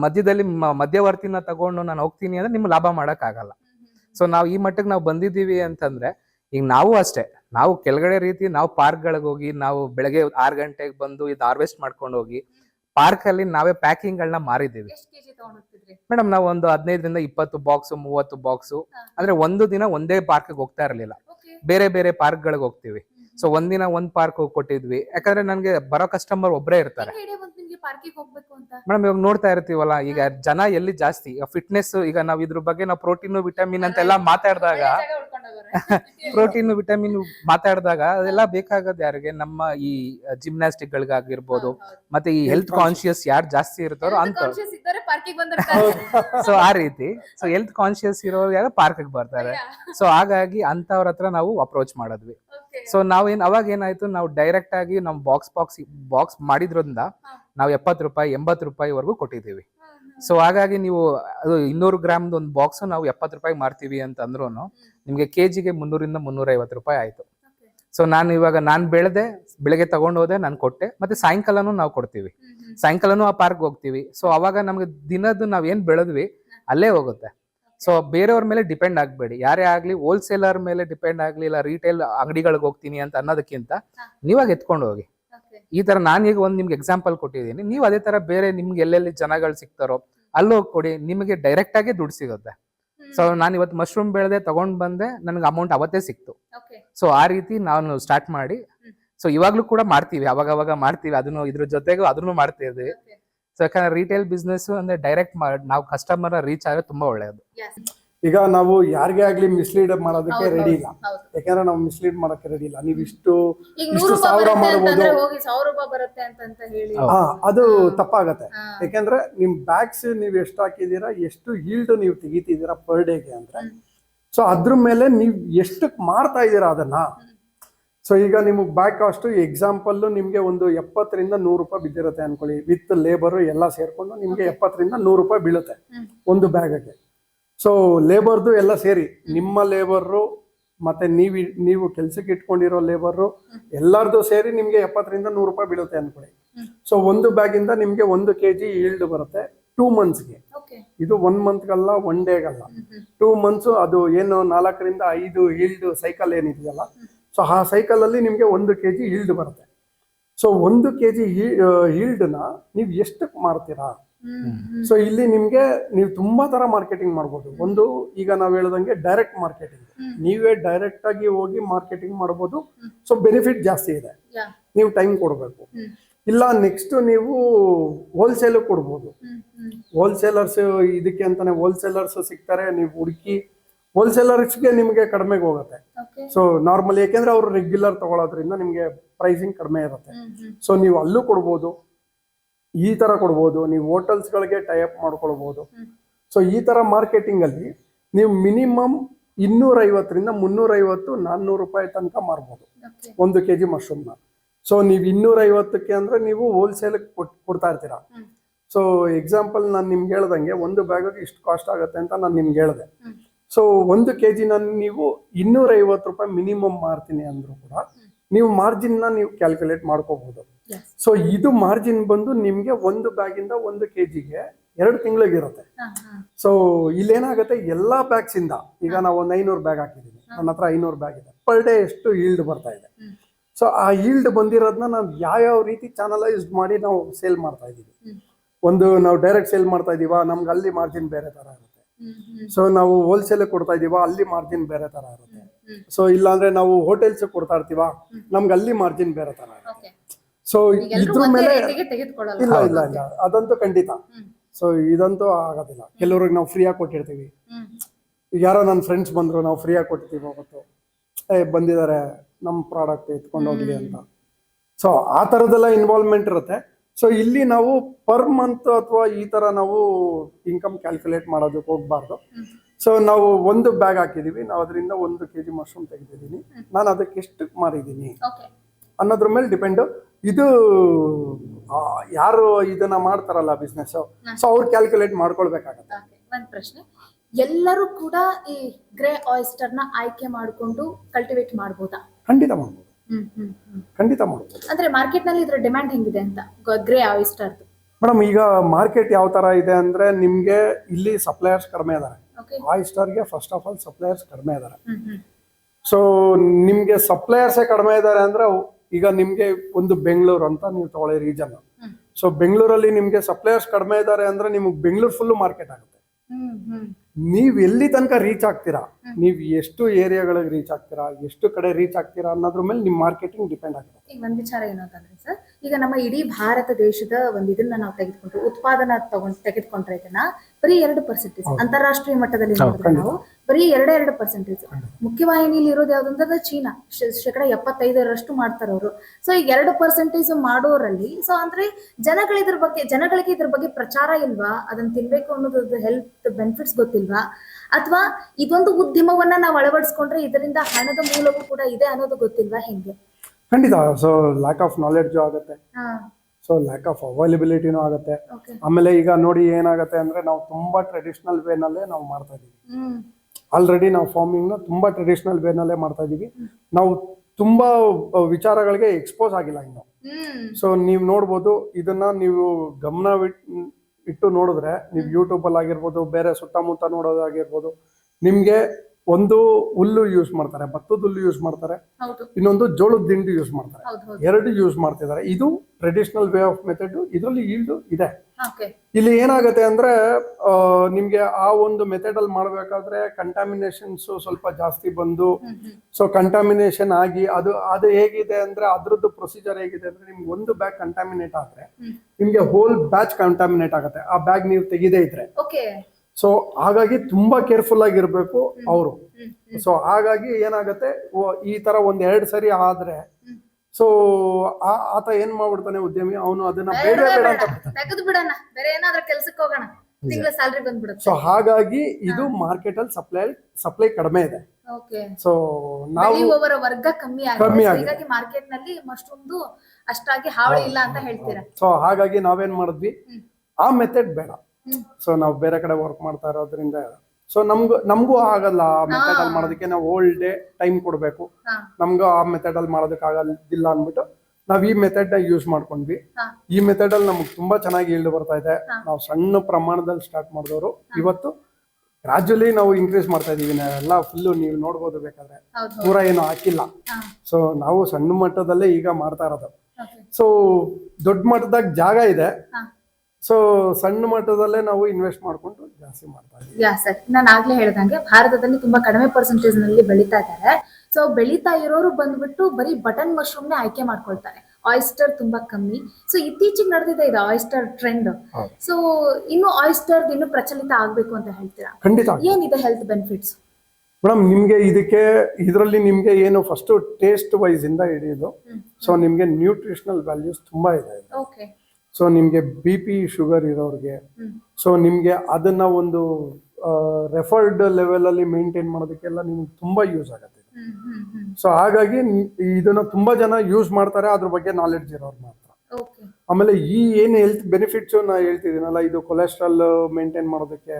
ಮಧ್ಯದಲ್ಲಿ ಮಧ್ಯವರ್ತಿನ ತಗೊಂಡು ನಾನು ಹೋಗ್ತೀನಿ ಅಂದ್ರೆ ನಿಮ್ಗೆ ಲಾಭ ಮಾಡಕ್ ಆಗಲ್ಲ ಹ್ಮ್, ಹ್ಮ್, ಹ್ಮ್. ಸೊ ನಾವು ಈ ಮಟ್ಟಕ್ಕೆ ನಾವು ಬಂದಿದ್ದೀವಿ ಅಂತಂದ್ರೆ ಈಗ ನಾವು ಅಷ್ಟೇ ನಾವು ಕೆಳಗಡೆ ರೀತಿ ನಾವು ಪಾರ್ಕ್ಗಳಿಗೆ ಹೋಗಿ ನಾವು ಬೆಳಗ್ಗೆ ಆರು ಗಂಟೆಗೆ ಬಂದು ಇದು ಹಾರ್ವೆಸ್ಟ್ ಮಾಡ್ಕೊಂಡು ಹೋಗಿ ಪಾರ್ಕ್ ಅಲ್ಲಿ ನಾವೇ ಪ್ಯಾಕಿಂಗ್ ಗಳನ್ನ ಮಾರಿದ್ದೀವಿ. ಮೇಡಮ್ ನಾವು ಒಂದು ಹದಿನೈದರಿಂದ ಇಪ್ಪತ್ತು ಬಾಕ್ಸ್ ಮೂವತ್ತು ಬಾಕ್ಸ್. ಅಂದ್ರೆ ಒಂದು ದಿನ ಒಂದೇ ಪಾರ್ಕ್ ಹೋಗ್ತಾ ಇರಲಿಲ್ಲ. ಬೇರೆ ಬೇರೆ ಪಾರ್ಕ್ ಗಳಿಗೆ ಹೋಗ್ತೀವಿ ಸೊ ಒಂದಿನ ಒಂದ್ ಪಾರ್ಕ್ ಕೊಟ್ಟಿದ್ವಿ. ಯಾಕಂದ್ರೆ ನನ್ಗೆ ಬರೋ ಕಸ್ಟಮರ್ ಒಬ್ಬರೇ ಇರ್ತಾರೆ. ಮೇಡಮ್ ಇವಾಗ ನೋಡ್ತಾ ಇರ್ತೀವಲ್ಲ ಈಗ ಜನ ಎಲ್ಲಿ ಜಾಸ್ತಿ ಈಗ ಫಿಟ್ನೆಸ್ ಈಗ ನಾವ್ ಇದ್ರ ಬಗ್ಗೆ ನಾವು ಪ್ರೋಟೀನ್ ವಿಟಮಿನ್ ಅಂತೆಲ್ಲ ಮಾತಾಡಿದಾಗ. (laughs) ಪ್ರೋಟೀನ್ ವಿಟಮಿನ್ ಮಾತಾಡಿದಾಗ ಅದೆಲ್ಲ ಬೇಕಾಗದ್ ಯಾರಿಗೆ? ನಮ್ಮ ಈ ಜಿಮ್ನಾಸ್ಟಿಕ್ ಗಳಿಗಾಗಿರ್ಬೋದು. ಮತ್ತೆ ಈ ಹೆಲ್ತ್ ಕಾನ್ಶಿಯಸ್ ಯಾರು ಜಾಸ್ತಿ ಇರ್ತಾರೋ ಅಂತ ಸೊ (laughs) ಆ ರೀತಿ. ಸೊ ಹೆಲ್ತ್ ಕಾನ್ಶಿಯಸ್ ಇರೋರು ಯಾರು ಪಾರ್ಕ್ ಬರ್ತಾರೆ. ಸೊ ಹಾಗಾಗಿ ಅಂತವ್ರ ಹತ್ರ ನಾವು ಅಪ್ರೋಚ್ ಮಾಡಿದ್ವಿ. ಸೊ ನಾವೇನ್ ಅವಾಗ ಏನಾಯ್ತು ನಾವು ಡೈರೆಕ್ಟ್ ಆಗಿ ನಮ್ ಬಾಕ್ಸ್ ಬಾಕ್ಸ್ ಬಾಕ್ಸ್ ಮಾಡಿದ್ರಿಂದ. ನಾವು ಎಪ್ಪತ್ತು ರೂಪಾಯಿ ಎಂಬತ್ತು ರೂಪಾಯಿವರೆಗೂ ಕೊಟ್ಟಿದ್ದೀವಿ. ಸೊ ಹಾಗಾಗಿ ನೀವು, ಅದು ಇನ್ನೂರು ಗ್ರಾಮ್ದು ಒಂದು ಬಾಕ್ಸ್ ನಾವು ಎಪ್ಪತ್ತು ರೂಪಾಯಿ ಮಾರ್ತೀವಿ ಅಂತ ಅಂದ್ರೂ ನಿಮಗೆ ಕೆಜಿಗೆ ಮುನ್ನೂರಿಂದ ಮುನ್ನೂರ ಐವತ್ತು ರೂಪಾಯಿ ಆಯ್ತು. ಸೊ ನಾನು ಇವಾಗ ನಾನು ಬೆಳೆದೆ, ಬೆಳಗ್ಗೆ ತಗೊಂಡು ಹೋದೆ, ನಾನು ಕೊಟ್ಟೆ, ಮತ್ತೆ ಸಾಯಂಕಾಲನೂ ನಾವು ಕೊಡ್ತೀವಿ. ಸಾಯಂಕಾಲನೂ ಆ ಪಾರ್ಕ್ ಹೋಗ್ತೀವಿ ಸೊ ಅವಾಗ ನಮ್ಗೆ ದಿನದ್ದು ನಾವ್ ಏನ್ ಬೆಳೆದ್ವಿ, ಅಲ್ಲೇ ಹೋಗುತ್ತೆ ಸೊ ಬೇರೆಯವ್ರ ಮೇಲೆ ಡಿಪೆಂಡ್ ಆಗ್ಬೇಡಿ ಯಾರೇ ಆಗ್ಲಿ ಹೋಲ್ಸೇಲರ್ ಮೇಲೆ ಡಿಪೆಂಡ್ ಆಗ್ಲಿ ಇಲ್ಲ ರಿಟೇಲ್ ಅಂಗಡಿಗಳಿಗೆ ಹೋಗ್ತೀನಿ ಅಂತ ಅನ್ನೋದಕ್ಕಿಂತ. ನೀವಾಗ ಎತ್ಕೊಂಡು ಹೋಗಿ. ಈ ತರ ನಾನು ಈಗ ಒಂದ್ ನಿಮ್ಗೆ ಎಕ್ಸಾಂಪಲ್ ಕೊಟ್ಟಿದ್ದೀನಿ ನೀವು ಅದೇ ತರ ಬೇರೆ ನಿಮ್ಗೆ ಎಲ್ಲೆಲ್ಲಿ ಜನಗಳು ಸಿಗ್ತಾರೋ ಅಲ್ಲೋಗಿ ಕೊಡಿ ನಿಮಗೆ ಡೈರೆಕ್ಟ್ ಆಗಿ ದುಡ್ಡು ಸಿಗುತ್ತೆ. ಸೊ ನಾನು ಇವತ್ತು ಮಶ್ರೂಮ್ ಬೆಳೆದೆ ತಗೊಂಡ್ ಬಂದೆ ನನಗೆ ಅಮೌಂಟ್ ಅವತ್ತೇ ಸಿಕ್ತು. ಸೊ ಆ ರೀತಿ ನಾನು ಸ್ಟಾರ್ಟ್ ಮಾಡಿ. ಸೊ ಇವಾಗ್ಲೂ ಕೂಡ ಮಾಡ್ತೀವಿ ಅವಾಗ ಅವಾಗ ಮಾಡ್ತೀವಿ ಅದನ್ನು ಇದ್ರ ಜೊತೆಗೂ ಅದನ್ನು ಮಾಡ್ತಾ ಇದ್ದೀವಿ ಸೊ ಯಾಕಂದ್ರೆ ರಿಟೇಲ್ ಬಿಸ್ನೆಸ್ ಅಂದ್ರೆ ಡೈರೆಕ್ಟ್ ನಾವು ಕಸ್ಟಮರ್ ರೀಚ್ ಆದ್ರೆ ತುಂಬಾ ಒಳ್ಳೆಯದು. ಈಗ ನಾವು ಯಾರಿಗೆ ಆಗ್ಲಿ ಮಿಸ್ಲೀಡ್ ಮಾಡೋದಕ್ಕೆ ರೆಡಿ ಇಲ್ಲ. ಯಾಕಂದ್ರೆ ನಾವು ಮಿಸ್ಲೀಡ್ ಮಾಡಕ್ಕೆ ರೆಡಿ ಇಲ್ಲ ನೀವು ಇಷ್ಟು ಇಷ್ಟು ರೂಪಾಯಿ ಸಾವಿರ ಮಾಡಬಹುದು ಮಾಡ್ಬೋದು. ಅಂತಂದ್ರೆ ಹೋಗಿ ಸಾವಿರ ರೂಪಾಯಿ ಬರುತ್ತೆ ಅಂತಂತ ಹೇಳಿ ಹೌದು. ಹಾ ಅದು. ತಪ್ಪಾಗತ್ತೆ. ಯಾಕಂದ್ರೆ ನಿಮ್ ಬ್ಯಾಗ್ಸ್ ನೀವು ಎಷ್ಟು ಹಾಕಿದೀರಾ ಎಷ್ಟು ಈಲ್ಡ್ ನೀವು ತೆಗಿತಿದ್ದೀರಾ ಪರ್ ಡೇಗೆ ಅಂದ್ರೆ. ಸೊ ಅದ್ರ ಮೇಲೆ ನೀವು ಎಷ್ಟಕ್ಕೆ ಮಾರ್ತಾ ಇದ್ದೀರಾ ಅದನ್ನ ಸೊ ಈಗ ನಿಮಗೆ ಬ್ಯಾಕ್ ಕಾಸ್ಟ್ ಎಕ್ಸಾಂಪಲ್ ನಿಮಗೆ ಒಂದು ಎಪ್ಪತ್ತರಿಂದ ನೂರು ರೂಪಾಯಿ ಬಿದ್ದಿರುತ್ತೆ ಅನ್ಕೊಳ್ಳಿ ವಿತ್ ಲೇಬರ್ ಎಲ್ಲ ಸೇರ್ಕೊಂಡು ನಿಮಗೆ ಎಪ್ಪತ್ತರಿಂದ ನೂರು ರೂಪಾಯಿ ಬೀಳುತ್ತೆ. ಒಂದು ಬ್ಯಾಗ್ಗೆ ಸೊ ಲೇಬರ್ದು ಎಲ್ಲ ಸೇರಿ ನಿಮ್ಮ ಲೇಬರು ಮತ್ತೆ ನೀವು ನೀವು ಕೆಲ್ಸಕ್ಕೆ ಇಟ್ಕೊಂಡಿರೋ ಲೇಬರು ಎಲ್ಲರದು ಸೇರಿ ನಿಮಗೆ ಎಪ್ಪತ್ತರಿಂದ ನೂರು ರೂಪಾಯಿ ಬೀಳುತ್ತೆ ಅನ್ಕೊಳ್ಳಿ. ಸೊ ಒಂದು ಬ್ಯಾಗಿಂದ ನಿಮಗೆ ಒಂದು ಕೆ ಜಿ ಈಲ್ಡ್ ಬರುತ್ತೆ ಟೂ ಮಂತ್ಸ್ಗೆ. ಇದು ಒನ್ ಮಂತ್ಗಲ್ಲ ಒನ್ ಡೇಗಲ್ಲ. ಟೂ ಮಂತ್ಸ್ ಅದು ಏನು ನಾಲ್ಕರಿಂದ ಐದು ಈಲ್ಡ್ ಸೈಕಲ್ ಏನಿದೆಯಲ್ಲ ಸೊ ಆ ಸೈಕಲ್ ಅಲ್ಲಿ ನಿಮಗೆ ಒಂದು ಕೆ ಜಿ ಈಲ್ಡ್ ಬರುತ್ತೆ ಸೊ ಒಂದು ಕೆ ಜಿ ಈಲ್ಡ್ನ ನೀವು ಎಷ್ಟಕ್ಕೆ ಮಾರ್ತೀರಾ. ಸೊ ಇಲ್ಲಿ ನಿಮ್ಗೆ ನೀವು ತುಂಬಾ ತರ ಮಾರ್ಕೆಟಿಂಗ್ ಮಾಡ್ಬೋದು. ಒಂದು ಈಗ ನಾವು ಹೇಳದಂಗೆ ಡೈರೆಕ್ಟ್ ಮಾರ್ಕೆಟಿಂಗ್. ನೀವೇ ಡೈರೆಕ್ಟ್ ಆಗಿ ಹೋಗಿ ಮಾರ್ಕೆಟಿಂಗ್ ಮಾಡ್ಬೋದು. ಸೊ ಬೆನಿಫಿಟ್ ಜಾಸ್ತಿ ಇದೆ. ನೀವು ಟೈಮ್ ಕೊಡಬೇಕು. ಇಲ್ಲ ನೆಕ್ಸ್ಟ್ ನೀವು ಹೋಲ್ಸೇಲ್ ಕೊಡ್ಬೋದು. ಹೋಲ್ಸೇಲರ್ಸ್ ಇದಕ್ಕೆ ಅಂತಾನೆ ಹೋಲ್ಸೇಲರ್ಸ್ ಸಿಗ್ತಾರೆ. ನೀವು ಹುಡುಕಿ ಹೋಲ್ಸೇಲರ್ಸ್ಗೆ ನಿಮಗೆ ಕಡಿಮೆಗೆ ಹೋಗುತ್ತೆ. ಸೊ ನಾರ್ಮಲ್ ಯಾಕೆಂದ್ರೆ ಅವರು ರೆಗ್ಯುಲರ್ ತಗೊಳ್ಳೋದ್ರಿಂದ ನಿಮಗೆ ಪ್ರೈಸಿಂಗ್ ಕಡಿಮೆ ಇರುತ್ತೆ. ಸೊ ನೀವು ಅಲ್ಲೂ ಕೊಡ್ಬೋದು. ಈ ತರ ಕೊಡ್ಬೋದು ನೀವು ಹೋಟೆಲ್ಸ್ಗಳಿಗೆ ಟೈಅಪ್ ಮಾಡ್ಕೊಳ್ಬೋದು. ಸೊ ಈ ತರ ಮಾರ್ಕೆಟಿಂಗ್ ಅಲ್ಲಿ ನೀವು ಮಿನಿಮಮ್ ಇನ್ನೂರೈವತ್ತರಿಂದ ಮುನ್ನೂರೈವತ್ತು ನಾನ್ನೂರು ರೂಪಾಯಿ ತನಕ ಮಾರ್ಬೋದು. ಒಂದು ಕೆ ಜಿ ಮಶ್ರೂಮ್ನ ಸೊ ನೀವು ಇನ್ನೂರ ಐವತ್ತಕ್ಕೆ ಅಂದ್ರೆ ನೀವು ಹೋಲ್ಸೇಲ್ ಕೊಡ್ತಾ ಇರ್ತೀರಾ. ಸೊ ಎಕ್ಸಾಂಪಲ್ ನಾನು ನಿಮ್ಗೆ ಹೇಳ್ದಂಗೆ ಒಂದು ಬ್ಯಾಗಿಗೆ ಇಷ್ಟು ಕಾಸ್ಟ್ ಆಗುತ್ತೆ ಅಂತ ನಾನು ನಿಮ್ಗೆ ಹೇಳಿದೆ. ಸೊ ಒಂದು ಕೆ ಜಿನ ನಾನು ನೀವು ಇನ್ನೂರ ಐವತ್ತು ರೂಪಾಯಿ ಮಿನಿಮಮ್ ಮಾರ್ತೀನಿ ಅಂದ್ರೂ ಕೂಡ ನೀವು ಮಾರ್ಜಿನ್ನ ನೀವು ಕ್ಯಾಲ್ಕುಲೇಟ್ ಮಾಡ್ಕೋಬಹುದು. ಸೊ ಇದು ಮಾರ್ಜಿನ್ ಬಂದು ನಿಮ್ಗೆ ಒಂದು ಬ್ಯಾಗಿಂದ ಒಂದು ಕೆ ಜಿಗೆ ಎರಡು ತಿಂಗಳಿಗಿರುತ್ತೆ. ಸೊ ಇಲ್ಲೇನಾಗುತ್ತೆ? ಎಲ್ಲಾ ಬ್ಯಾಗ್ಸ್ ಇಂದ. ಈಗ ನಾವು ಒಂದು ಐನೂರು ಬ್ಯಾಗ್ ಹಾಕಿದ್ದೀನಿ ನನ್ನ ಹತ್ರ ಐನೂರು ಬ್ಯಾಗ್ ಇದೆ. ಪರ್ ಡೇ ಎಷ್ಟು ಈಲ್ಡ್ ಬರ್ತಾ ಇದೆ. ಸೊ ಆ ಈಲ್ಡ್ ಬಂದಿರೋದನ್ನ ನಾವು ಯಾವ್ಯಾವ ರೀತಿ ಚಾನಲೈಸ್ಡ್ ಮಾಡಿ ನಾವು ಸೇಲ್ ಮಾಡ್ತಾ ಇದ್ದೀವಿ ಒಂದು ನಾವು ಡೈರೆಕ್ಟ್ ಸೇಲ್ ಮಾಡ್ತಾ ಇದೀವ? ನಮ್ಗೆ ಅಲ್ಲಿ ಮಾರ್ಜಿನ್ ಬೇರೆ ತರ ಇರುತ್ತೆ. ಸೊ ನಾವು ಹೋಲ್ಸೇಲ್ ಕೊಡ್ತಾ ಇದೀವ? ಅಲ್ಲಿ ಮಾರ್ಜಿನ್ ಬೇರೆ ತರ ಇರುತ್ತೆ. ಸೊ ಇಲ್ಲಾಂದ್ರೆ ನಾವು ಹೋಟೆಲ್ಸ್ ಕೊಡ್ತಾ ಇರ್ತೀವ? ನಮ್ಗೆ ಅಲ್ಲಿ ಮಾರ್ಜಿನ್ ಬೇರೆ ತರ ಇರುತ್ತೆ. ಸೊ ಇದ್ರ ಮೇಲೆ ಇಲ್ಲ ಇಲ್ಲ ಇಲ್ಲ. ಅದಂತೂ ಖಂಡಿತ. ಸೊ ಇದಂತೂ ಆಗೋದಿಲ್ಲ. ಕೆಲವ್ರಿಗೆ ನಾವು ಫ್ರೀಯಾಗಿ ಕೊಟ್ಟಿರ್ತೀವಿ. ಯಾರೋ ನನ್ನ ಫ್ರೆಂಡ್ಸ್ ಬಂದ್ರು ನಾವು ಫ್ರೀಯಾಗಿ ಕೊಟ್ಟಿರ್ತೀವಿ ಅವತ್ತು. ಏ ಬಂದಿದ್ದಾರೆ ನಮ್ಮ ಪ್ರಾಡಕ್ಟ್ ಎತ್ಕೊಂಡು ಹೋಗ್ಲಿ ಅಂತ. ಸೊ ಆ ಥರದ್ದೆಲ್ಲ ಇನ್ವಾಲ್ವ್ಮೆಂಟ್ ಇರುತ್ತೆ. ಸೊ ಇಲ್ಲಿ ನಾವು ಪರ್ ಮಂತ್ ಅಥವಾ ಈ ಥರ ನಾವು ಇನ್ಕಮ್ ಕ್ಯಾಲ್ಕುಲೇಟ್ ಮಾಡೋದಕ್ಕೆ ಹೋಗ್ಬಾರ್ದು. ಸೊ ನಾವು ಒಂದು ಬ್ಯಾಗ್ ಹಾಕಿದೀವಿ. ನಾವು ಅದರಿಂದ ಒಂದು ಕೆ ಜಿ ಮಶ್ರೂಮ್ ತೆಗೆದಿದ್ದೀನಿ ನಾನು ಅದಕ್ಕೆ ಎಷ್ಟು ಮಾರಿದ್ದೀನಿ. ಅನ್ನೋದ್ರ ಮೇಲೆ ಡಿಪೆಂಡ್ ಇದು ಯಾರು ಇದನ್ನ ಮಾಡ್ತಾರಲ್ಲ ಬಿಸ್ನೆಸ್ ಸೊ ಅವ್ರು ಕ್ಯಾಲ್ಕುಲೇಟ್ ಮಾಡ್ಕೊಳ್ಬೇಕಾಗತ್ತೆ. ಒಂದ್ ಪ್ರಶ್ನೆ. ಎಲ್ಲರೂ ಕೂಡ ಈ ಗ್ರೇ ಆಯಿಸ್ಟರ್ನ ಆಯ್ಕೆ ಮಾಡಿಕೊಂಡು ಕಲ್ಟಿವೇಟ್ ಮಾಡ್ಬೋದಾ? ಖಂಡಿತ ಮಾಡ್ಬೋದು. ಖಂಡಿತ ಮಾಡ್ಬೋದು. ಅಂದ್ರೆ ಮಾರ್ಕೆಟ್ನಲ್ಲಿ ಇದ್ರ ಡಿಮ್ಯಾಂಡ್ ಹೆಂಗಿದೆ ಅಂತ ಗ್ರೇ ಆಯಿಸ್ಟರ್ ಮೇಡಮ್ ಈಗ ಮಾರ್ಕೆಟ್ ಯಾವ ತರ ಇದೆ ಅಂದ್ರೆ ನಿಮ್ಗೆ ಇಲ್ಲಿ ಸಪ್ಲೈಯರ್ಸ್ ಕಡಿಮೆ ಇದಾರೆ. ಆಯಿಸ್ಟರ್ ಆಯಿಸ್ಟರ್ಗೆ ಫಸ್ಟ್ ಆಫ್ ಆಲ್ ಸಪ್ಲೈಯರ್ಸ್ ಕಡಿಮೆ ಇದಾರೆ. ಸೊ ನಿಮ್ಗೆ ಸಪ್ಲೈಯರ್ಸೇ ಕಡಿಮೆ ಇದ್ದಾರೆ ಅಂದ್ರೆ ಈಗ ನಿಮ್ಗೆ ಒಂದು ಬೆಂಗಳೂರು ಅಂತ ನೀವು ತಗೊಳ್ಳಿ ರೀಜನ್ ಸೊ ಬೆಂಗಳೂರಲ್ಲಿ ನಿಮ್ಗೆ ಸಪ್ಲೈಯರ್ಸ್ ಕಡಿಮೆ ಇದ್ದಾರೆ ಅಂದ್ರೆ ನಿಮ್ಗೆ ಬೆಂಗಳೂರು ಫುಲ್ ಮಾರ್ಕೆಟ್ ಆಗುತ್ತೆ. ನೀವ್ ಎಲ್ಲಿ ತನಕ ರೀಚ್ ಆಗ್ತೀರಾ? ನೀವ್ ಎಷ್ಟು ಏರಿಯಾಗಳಿಗೆ ರೀಚ್ ಆಗ್ತೀರಾ? ಎಷ್ಟು ಕಡೆ ರೀಚ್ ಆಗ್ತೀರಾ ಅನ್ನೋದ್ರ ಮೇಲೆ ನಿಮ್ ಮಾರ್ಕೆಟಿಂಗ್ ಡಿಪೆಂಡ್ ಆಗುತ್ತೆ. ಈಗ ಒಂದ್ ವಿಚಾರ ಏನು ಅಂತಂದ್ರೆ ಸರ್ ಈಗ ನಮ್ಮ ಇಡೀ ಭಾರತ ದೇಶದ ಒಂದ್ ಇದನ್ನ ನಾವು ತೆಗೆದುಕೊಂಡ್ರೆ ಉತ್ಪಾದನಾ ತಗೊಂಡ್ ತೆಗೆದುಕೊಂಡ್ರೆ ಇದನ್ನ ಬರೀ ಎರಡು ಪರ್ಸೆಂಟೇಜ್ ಅಂತಾರಾಷ್ಟ್ರೀಯ ಮಟ್ಟದಲ್ಲಿ ನಾವು ಬರೀ ಎರಡೇ ಎರಡು ಪರ್ಸೆಂಟೇಜ್ ಮುಖ್ಯವಾಹಿನಿಯಲ್ಲಿ ಇರೋದು ಯಾವ್ದಂದ್ರೆ ಚೀನಾ. ಶೇಕಡ ಎಪ್ಪತ್ತೈದರಷ್ಟು ಮಾಡ್ತಾರೆ ಅವರು. ಸೊ ಈಗ ಎರಡು ಪರ್ಸೆಂಟೇಜ್ ಮಾಡೋರಲ್ಲಿ ಸೊ ಅಂದ್ರೆ ಜನಗಳಿದ್ರ ಬಗ್ಗೆ ಜನಗಳಿಗೆ ಇದ್ರ ಬಗ್ಗೆ ಪ್ರಚಾರ ಇಲ್ವಾ? ಅದನ್ನ ತಿನ್ಬೇಕು ಅನ್ನೋದು ಹೆಲ್ತ್ ಬೆನಿಫಿಟ್ಸ್ ಗೊತ್ತಿಲ್ವಾ? ಅಥವಾ ಇದೊಂದು ಉದ್ಯಮವನ್ನ ನಾವು ಅಳವಡಿಸ್ಕೊಂಡ್ರೆ ಇದರಿಂದ ಹಣದ ಮೂಲವೂ ಕೂಡ ಇದೆ ಅನ್ನೋದು ಗೊತ್ತಿಲ್ವಾ ಹೆಂಗೆ? ಖಂಡಿತ. ಸೊ ಲ್ಯಾಕ್ ಆಫ್ ನಾಲೆಡ್ಜ್ ಆಗುತ್ತೆ. ಸೊ ಲ್ಯಾಕ್ ಆಫ್ ಅವೈಲಬಿಲಿಟಿನೂ ಆಗುತ್ತೆ. ಆಮೇಲೆ ಈಗ ನೋಡಿ ಏನಾಗುತ್ತೆ ಅಂದ್ರೆ ನಾವು ತುಂಬಾ ಟ್ರೆಡಿಷನಲ್ ವೇನಲ್ಲೇ ನಾವು ಮಾಡ್ತಾ ಇದೀವಿ ಹ್ಮ್. ಆಲ್ರೆಡಿ ನಾವು ಫಾರ್ಮಿಂಗ್ನ ತುಂಬ ತುಂಬಾ ಟ್ರೆಡಿಷನಲ್ ವೇನಲ್ಲೇ ಮಾಡ್ತಾ ಇದ್ದೀವಿ. ನಾವು ತುಂಬಾ ವಿಚಾರಗಳಿಗೆ ಎಕ್ಸ್ಪೋಸ್ ಆಗಿಲ್ಲ ಇನ್ನು. ಸೊ ನೀವು ನೋಡ್ಬೋದು ಇದನ್ನ ನೀವು ಗಮನ ಇಟ್ಟು ನೋಡಿದ್ರೆ ನೀವು ಯೂಟ್ಯೂಬಲ್ಲಿ ಆಗಿರ್ಬೋದು ಬೇರೆ ಸುತ್ತಮುತ್ತ ನೋಡೋದಾಗಿರ್ಬೋದು ನಿಮ್ಗೆ ಒಂದು ಹುಲ್ಲು ಯೂಸ್ ಮಾಡ್ತಾರೆ ಭತ್ತದ ಹುಲ್ಲು ಯೂಸ್ ಮಾಡ್ತಾರೆ ಇನ್ನೊಂದು ಜೋಳದ ದಿಂಡು ಯೂಸ್ ಮಾಡ್ತಾರೆ. ಎರಡು ಯೂಸ್ ಮಾಡ್ತಿದ್ದಾರೆ. ಇದು ಟ್ರೆಡಿಷನಲ್ ವೇ ಆಫ್ ಮೆಥಡ್ ಇದರಲ್ಲಿ ಈಲ್ಡು ಇದೆ. ಇಲ್ಲಿ ಏನಾಗುತ್ತೆ ಅಂದ್ರೆ ನಿಮ್ಗೆ ಆ ಒಂದು ಮೆಥಡ್ ಅಲ್ಲಿ ಮಾಡ್ಬೇಕಾದ್ರೆ ಕಂಟಾಮಿನೇಷನ್ಸ್ ಸ್ವಲ್ಪ ಜಾಸ್ತಿ ಬಂದು ಸೊ ಕಂಟಾಮಿನೇಷನ್ ಆಗಿ ಅದು ಅದು ಹೇಗಿದೆ ಅಂದ್ರೆ ಅದ್ರದ್ದು ಪ್ರೊಸೀಜರ್ ಹೇಗಿದೆ ಅಂದ್ರೆ ನಿಮ್ಗೆ ಒಂದು ಬ್ಯಾಗ್ ಕಂಟಾಮಿನೇಟ್ ಆದ್ರೆ. ನಿಮ್ಗೆ ಹೋಲ್ ಬ್ಯಾಚ್ ಕಂಟಾಮಿನೇಟ್ ಆಗುತ್ತೆ. ಆ ಬ್ಯಾಗ್ ನೀವು ತೆಗೆದೇ ಇದ್ರೆ. ಸೊ ಹಾಗಾಗಿ ತುಂಬಾ ಕೇರ್ಫುಲ್ ಆಗಿರ್ಬೇಕು ಅವರು. ಸೊ ಹಾಗಾಗಿ ಏನಾಗುತ್ತೆ ಈ ತರ ಒಂದ್ ಎರಡ್ ಸರಿ ಆದ್ರೆ. ಸೊ ಆತ ಏನ್ ಮಾಡ್ಬಿಡ್ತಾನೆ ಉದ್ಯಮಿ? ಅವನು ಅದನ್ನ ಬೇಡ ಬೇಡ ಅಂತ ಕೆಲ್ಸಕ್ಕೆ ಹೋಗೋಣ. ತಿಂಗಳ ಸ್ಯಾಲ್ರಿ ಬಂದ್ಬಿಡುತ್ತೆ. ಸೊ ಹಾಗಾಗಿ ಇದು ಮಾರ್ಕೆಟ್ ಅಲ್ಲಿ ಸಪ್ಲೈ ಸಪ್ಲೈ ಕಡಿಮೆ ಇದೆ. ಸೊ ನಾವು ವರ್ಗ ಕಮ್ಮಿ ಕಮ್ಮಿ ಆಗಿದೆ. ಮಾರ್ಕೆಟ್ನಲ್ಲಿ ಮಷ್ಟೊಂದು ಅಷ್ಟಾಗಿ ಹಾವಳಿ ಇಲ್ಲ ಅಂತ ಹೇಳ್ತೀರಾ? ಸೊ ಹಾಗಾಗಿ ನಾವೇನ್ ಮಾಡಿದ್ವಿ? ಆ ಮೆಥಡ್ ಬೇಡ. ಸೊ ನಾವು ಬೇರೆ ಕಡೆ ವರ್ಕ್ ಮಾಡ್ತಾ ಇರೋದ್ರಿಂದ ಸೊ ನಮ್ಗೂ ನಮಗೂ ಆಗಲ್ಲ ಆ ಮೆಥಡ್ ಅಲ್ಲಿ ಮಾಡೋದಕ್ಕೆ. ನಾವು ಓಲ್ಡ್ ಡೇ ಟೈಮ್ ಕೊಡಬೇಕು. ನಮ್ಗೂ ಆ ಮೆಥಡ್ ಅಲ್ಲಿ ಮಾಡೋದಕ್ಕೆ ಆಗಲ್ಲ ಅಂದ್ಬಿಟ್ಟು ನಾವ್ ಈ ಮೆಥಡ್ನ ಯೂಸ್ ಮಾಡ್ಕೊಂಡ್ವಿ. ಈ ಮೆಥಡ್ ಅಲ್ಲಿ ನಮ್ಗೆ ತುಂಬಾ ಚೆನ್ನಾಗಿ ಇಳಿದು ಬರ್ತಾ ಇದೆ. ನಾವು ಸಣ್ಣ ಪ್ರಮಾಣದಲ್ಲಿ ಸ್ಟಾರ್ಟ್ ಮಾಡಿದವರು. ಇವತ್ತು ಗ್ರಾಜುಲಿ ನಾವು ಇನ್ಕ್ರೀಸ್ ಮಾಡ್ತಾ ಇದೀವಿ. ಎಲ್ಲ ಫುಲ್ಲು ನೀವು ನೋಡ್ಬೋದು ಬೇಕಾದ್ರೆ. ಪೂರ ಏನು ಹಾಕಿಲ್ಲ. ಸೊ ನಾವು ಸಣ್ಣ ಮಟ್ಟದಲ್ಲೇ ಈಗ ಮಾಡ್ತಾ ಇರೋದು. ಸೊ ದೊಡ್ಡ ಮಟ್ಟದಾಗ ಜಾಗ ಇದೆ. ಸೊ ಸಣ್ಣ ಮಟ್ಟದಲ್ಲೇ ನಾವು ಇನ್ವೆಸ್ಟ್ ಮಾಡ್ಕೊಂಡು ಜಾಸ್ತಿ ಮಾಡ್ತಾ ಇದ್ದೀವಿ ಯಾ ಸರ್ ನಾನು ಆಗ್ಲೇ ಹೇಳ್ದಂಗೆ ಭಾರತದಲ್ಲಿ ತುಂಬಾ ಕಡಿಮೆ ಪರ್ಸೆಂಟೇಜ್ನಲ್ಲಿ ಬೆಳೀತಾ ಇದ್ದಾರೆ. ಸೊ ಬೆಳೀತಾ ಇರೋರು ಬಂದ್ಬಿಟ್ಟು ಬರೀ ಬಟನ್ ಮಶ್ರೂಮ್ ನೇ ಆಯ್ಕೆ ಮಾಡ್ಕೊಳ್ತಾರೆ. ಆಯಿಸ್ಟರ್ ತುಂಬಾ ಕಮ್ಮಿ. ಸೊ ಇತ್ತೀಚೆಗೆ ನಡೆದಿದೆ ಇದು ಆಯಿಸ್ಟರ್ ಟ್ರೆಂಡ್. ಸೊ ಇನ್ನು ಆಯಿಸ್ಟರ್ ಇನ್ನು ಪ್ರಚಲಿತ ಆಗ್ಬೇಕು ಅಂತ ಹೇಳ್ತೀರಾ? ಖಂಡಿತ ಏನಿದೆ ಹೆಲ್ತ್ ಬೆನಿಫಿಟ್ಸ್ ಮೇಡಮ್ ನಿಮ್ಗೆ ಇದಕ್ಕೆ ಇದರಲ್ಲಿ ನಿಮ್ಗೆ ಏನು ಫಸ್ಟ್ ಟೇಸ್ಟ್ ವೈಸ್ ಇಂದ ಹಿಡಿಯೋದು ಸೊ ನಿಮ್ಗೆ ನ್ಯೂಟ್ರಿಷನಲ್ ವ್ಯಾಲ್ಯೂಸ್ ತುಂಬಾ ಇದೆ. ಓಕೆ ಸೊ ನಿಮ್ಗೆ ಬಿ ಪಿ ಶುಗರ್ ಇರೋರಿಗೆ. ಸೊ ನಿಮ್ಗೆ ಅದನ್ನ ಒಂದು ರೆಫರ್ಡ್ ಲೆವೆಲ್ ಅಲ್ಲಿ ಮೇಂಟೈನ್ ಮಾಡೋದಕ್ಕೆಲ್ಲ ನಿಮ್ಗೆ ತುಂಬಾ ಯೂಸ್ ಆಗುತ್ತೆ. ಸೊ ಹಾಗಾಗಿ ಇದನ್ನ ತುಂಬಾ ಜನ ಯೂಸ್ ಮಾಡ್ತಾರೆ ಅದ್ರ ಬಗ್ಗೆ ನಾಲೆಡ್ಜ್ ಇರೋರು ಮಾತ್ರ. ಆಮೇಲೆ ಈ ಏನು ಹೆಲ್ತ್ ಬೆನಿಫಿಟ್ಸ್ ನಾ ಹೇಳ್ತಿದ್ದೀನಲ್ಲ ಇದು ಕೊಲೆಸ್ಟ್ರಾಲ್ ಮೇಂಟೈನ್ ಮಾಡೋದಕ್ಕೆ